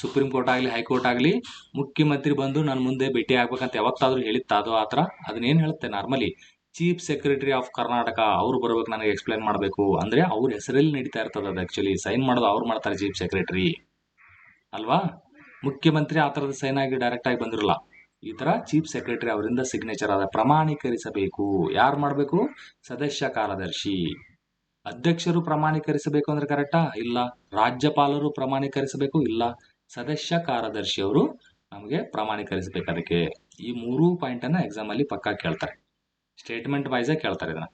ಸುಪ್ರೀಂ ಕೋರ್ಟ್ ಆಗಲಿ, ಹೈಕೋರ್ಟ್ ಆಗಲಿ, ಮುಖ್ಯಮಂತ್ರಿ ಬಂದು ನನ್ನ ಮುಂದೆ ಭೇಟಿ ಆಗ್ಬೇಕಂತ ಯಾವತ್ತಾದರೂ ಹೇಳಿತ್ತ ಅದು ಆ ಥರ? ಅದನ್ನೇನು ಹೇಳುತ್ತೆ? Normally chief secretary of Karnataka ಅವ್ರು ಬರ್ಬೇಕು, ನನಗೆ ಎಕ್ಸ್ಪ್ಲೈನ್ ಮಾಡಬೇಕು. ಅಂದ್ರೆ ಅವ್ರ ಹೆಸರಲ್ಲಿ ನಡೀತಾ ಇರ್ತದೆ ಅದು ಆ್ಯಕ್ಚುಲಿ ಸೈನ್ ಮಾಡೋದು ಅವ್ರು ಮಾಡ್ತಾರೆ ಚೀಫ್ ಸೆಕ್ರೆಟರಿ ಅಲ್ವಾ? ಮುಖ್ಯಮಂತ್ರಿ ಆ ಥರದ ಸೈನ್ ಆಗಿ ಡೈರೆಕ್ಟ್ ಆಗಿ ಬಂದಿರಲ್ಲ. ಈ ಥರ ಚೀಫ್ ಸೆಕ್ರೆಟರಿ ಅವರಿಂದ ಸಿಗ್ನೇಚರ್ ಆದ ಪ್ರಮಾಣೀಕರಿಸಬೇಕು. ಯಾರು ಮಾಡಬೇಕು? ಸದಸ್ಯ ಕಾರ್ಯದರ್ಶಿ. ಅಧ್ಯಕ್ಷರು ಪ್ರಮಾಣೀಕರಿಸಬೇಕು ಅಂದ್ರೆ ಕರೆಕ್ಟಾ ಇಲ್ಲ. ರಾಜ್ಯಪಾಲರು ಪ್ರಮಾಣೀಕರಿಸಬೇಕು? ಇಲ್ಲ. ಸದಸ್ಯ ಕಾರ್ಯದರ್ಶಿ ಅವರು ನಮಗೆ ಪ್ರಮಾಣೀಕರಿಸಬೇಕು ಅದಕ್ಕೆ. ಈ ಮೂರೂ ಪಾಯಿಂಟನ್ನು ಎಕ್ಸಾಮಲ್ಲಿ ಪಕ್ಕಾ ಕೇಳ್ತಾರೆ. ಸ್ಟೇಟ್ಮೆಂಟ್ ವೈಸೇ ಕೇಳ್ತಾರೆ ಇದನ್ನ.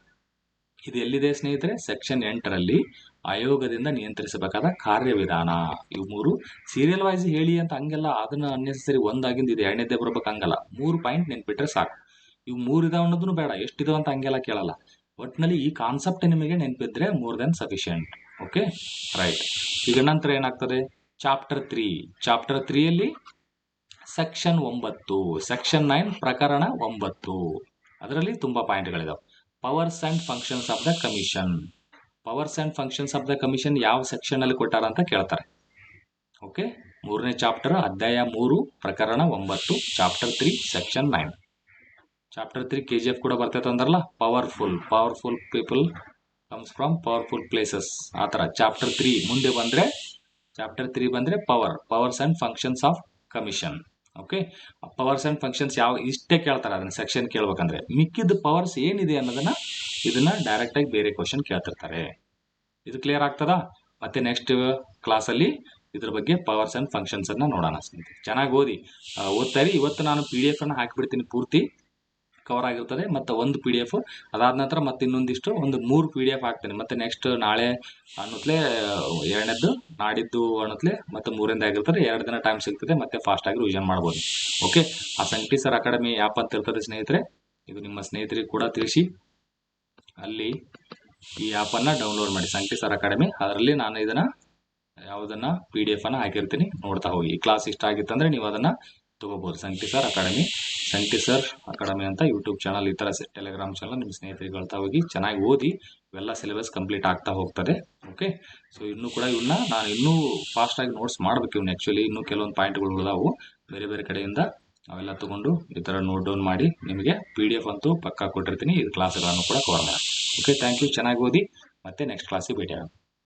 ಇದು ಎಲ್ಲಿದೆ ಸ್ನೇಹಿತರೆ? ಸೆಕ್ಷನ್ ಎಂಟರಲ್ಲಿ ಆಯೋಗದಿಂದ ನಿಯಂತ್ರಿಸಬೇಕಾದ ಕಾರ್ಯವಿಧಾನ. ಇವು ಮೂರು. ಸೀರಿಯಲ್ ವೈಸ್ ಹೇಳಿ ಅಂತ ಹಂಗೆಲ್ಲ ಅದನ್ನ ಅನ್ನೆಸರಿ ಒಂದಾಗಿಂದ ಇದು ಎರಡನೇದೇ ಬರ್ಬೇಕು ಹಂಗಲ್ಲ. ಮೂರು ಪಾಯಿಂಟ್ ನೆನ್ಪಿಟ್ರೆ ಸಾಕು. ಇವು ಮೂರು ಇದಾವ ಅನ್ನೋದನ್ನು ಬೇಡ. ಎಷ್ಟಿದಾವ ಅಂತ ಹಂಗೆಲ್ಲ ಕೇಳಲ್ಲ. ಒಟ್ಟಿನಲ್ಲಿ ಈ ಕಾನ್ಸೆಪ್ಟ್ ನಿಮಗೆ ನೆನಪಿದ್ರೆ more than sufficient okay right ಈಗ ನಂತರ ಏನಾಗ್ತದೆ? ಚಾಪ್ಟರ್ ತ್ರೀ ಚಾಪ್ಟರ್ ತ್ರೀಯಲ್ಲಿ ಸೆಕ್ಷನ್ ಒಂಬತ್ತು. ಸೆಕ್ಷನ್ ನೈನ್ ಪ್ರಕರಣ ಒಂಬತ್ತು. ಅದರಲ್ಲಿ ತುಂಬಾ ಪಾಯಿಂಟ್ಗಳಿದಾವೆ powers and functions of the commission powers and functions of the commission ಯಾವ ಸೆಕ್ಷನ್ ಅಲ್ಲಿ ಕೊಟ್ಟಾರ ಅಂತ ಕೇಳ್ತಾರೆ. ಓಕೆ ಮೂರನೇ ಚಾಪ್ಟರ್ ಅಧ್ಯಾಯ ಮೂರು, ಪ್ರಕರಣ ಒಂಬತ್ತು chapter three section nine chapter three K G F ಕೂಡ ಬರ್ತೈತೆ ಅಂದ್ರಲ್ಲ? Powerful powerful people comes from powerful places ಆ ಥರ. ಚಾಪ್ಟರ್ ತ್ರೀ ಮುಂದೆ ಬಂದರೆ ಚಾಪ್ಟರ್ ತ್ರೀ ಬಂದರೆ power powers and functions of commission okay powers and functions ಯಾವ ಇಷ್ಟೇ ಕೇಳ್ತಾರೆ ಅದನ್ನ ಸೆಕ್ಷನ್ ಕೇಳ್ಬೇಕಂದ್ರೆ. ಮಿಕ್ಕಿದ ಪವರ್ಸ್ ಏನಿದೆ ಅನ್ನೋದನ್ನ ಇದನ್ನ ಡೈರೆಕ್ಟ್ ಆಗಿ ಬೇರೆ ಕ್ವಶನ್ ಕೇಳ್ತಿರ್ತಾರೆ. ಇದು ಕ್ಲಿಯರ್ ಆಗ್ತದಾ? ಮತ್ತೆ ನೆಕ್ಸ್ಟ್ ಕ್ಲಾಸಲ್ಲಿ ಇದ್ರ ಬಗ್ಗೆ ಪವರ್ಸ್ ಅಂಡ್ ಫಂಕ್ಷನ್ಸ್ ಅನ್ನ ನೋಡೋಣ ಚೆನ್ನಾಗಿ ಓದಿ. ಓದ್ತಾ ಇರಿ. ಇವತ್ತು ನಾನು ಪಿ ಡಿ ಎಫನ್ನು ಹಾಕಿಬಿಡ್ತೀನಿ ಪೂರ್ತಿ. ಕವರ್ ಆಗಿರ್ತದೆ. ಮತ್ತು ಒಂದು ಪಿ ಡಿ ಎಫ್ ಅದಾದ ನಂತರ ಮತ್ತೆ ಇನ್ನೊಂದಿಷ್ಟು ಒಂದು ಮೂರು ಪಿ ಡಿ ಎಫ್ ಹಾಕ್ತೇನೆ. ಮತ್ತು ನೆಕ್ಸ್ಟ್ ನಾಳೆ ಅನ್ನೋತ್ಲೆ ಎರಡನೇದ್ದು ನಾಡಿದ್ದು ಅನ್ನೋತ್ಲೆ ಮತ್ತು ಮೂರಿಂದ ಆಗಿರ್ತದೆ. ಎರಡು ದಿನ ಟೈಮ್ ಸಿಗ್ತದೆ. ಮತ್ತೆ ಫಾಸ್ಟಾಗಿ ರಿವಿಷನ್ ಮಾಡ್ಬೋದು. ಓಕೆ ಆ ಸಂಕಟಿ ಸರ್ ಅಕಾಡೆಮಿ ಆ್ಯಪ್ ಅಂತ ಇರ್ತದೆ ಸ್ನೇಹಿತರೆ. ಇದು ನಿಮ್ಮ ಸ್ನೇಹಿತರಿಗೆ ಕೂಡ ತಿಳಿಸಿ. ಅಲ್ಲಿ ಈ ಆ್ಯಪನ್ನು ಡೌನ್ಲೋಡ್ ಮಾಡಿ. ಸಂಕಟಿ ಸರ್ ಅಕಾಡೆಮಿ ಅದರಲ್ಲಿ ನಾನು ಇದನ್ನು, ಯಾವುದನ್ನು ಪಿ ಡಿ ಎಫನ್ನು ಹಾಕಿರ್ತೀನಿ ನೋಡ್ತಾ ಹೋಗಿ. ಕ್ಲಾಸ್ ಇಷ್ಟ ಆಗಿತ್ತಂದರೆ ನೀವು ಅದನ್ನ ತಗೋಬಹುದು Sankati sir academy. Sankati sir academy ಅಂತ ಯೂಟ್ಯೂಬ್ ಚಾನಲ್ ಈ ಥರ ಟೆಲಿಗ್ರಾಮ್ ಚಾನಲ್ ನಿಮ್ಮ ಸ್ನೇಹಿತರಿಗೆ ಹೇಳ್ತಾ ಹೋಗಿ, ಚೆನ್ನಾಗಿ ಓದಿ ಇವೆಲ್ಲ ಸಿಲೆಬಸ್ ಕಂಪ್ಲೀಟ್ ಆಗ್ತಾ ಹೋಗ್ತದೆ. ಓಕೆ ಸೊ ಇನ್ನೂ ಕೂಡ ಇವನ್ನ ನಾನು ಇನ್ನೂ ಫಾಸ್ಟ್ ಆಗಿ ನೋಟ್ಸ್ ಮಾಡ್ಬೇಕು ಇವ್ನ ಆ್ಯಕ್ಚುಲಿ ಇನ್ನೂ ಕೆಲವೊಂದು ಪಾಯಿಂಟ್ಗಳು ಉಳಿದಾವು ಬೇರೆ ಬೇರೆ ಕಡೆಯಿಂದ ಅವೆಲ್ಲ ತೊಗೊಂಡು ಈ ಥರ ನೋಟ್ ಡೌನ್ ಮಾಡಿ ನಿಮಗೆ ಪಿ ಡಿ ಎಫ್ ಅಂತೂ ಪಕ್ಕಾ ಕೊಟ್ಟಿರ್ತೀನಿ. ಇದು ಕ್ಲಾಸ್ಗಳನ್ನು ಕೂಡ ಕವರ್ ಓಕೆ ಥ್ಯಾಂಕ್ ಯು ಚೆನ್ನಾಗಿ ಓದಿ. ಮತ್ತೆ ನೆಕ್ಸ್ಟ್ ಕ್ಲಾಸಿಗೆ ಭೇಟಿ ಆಗೋಣ.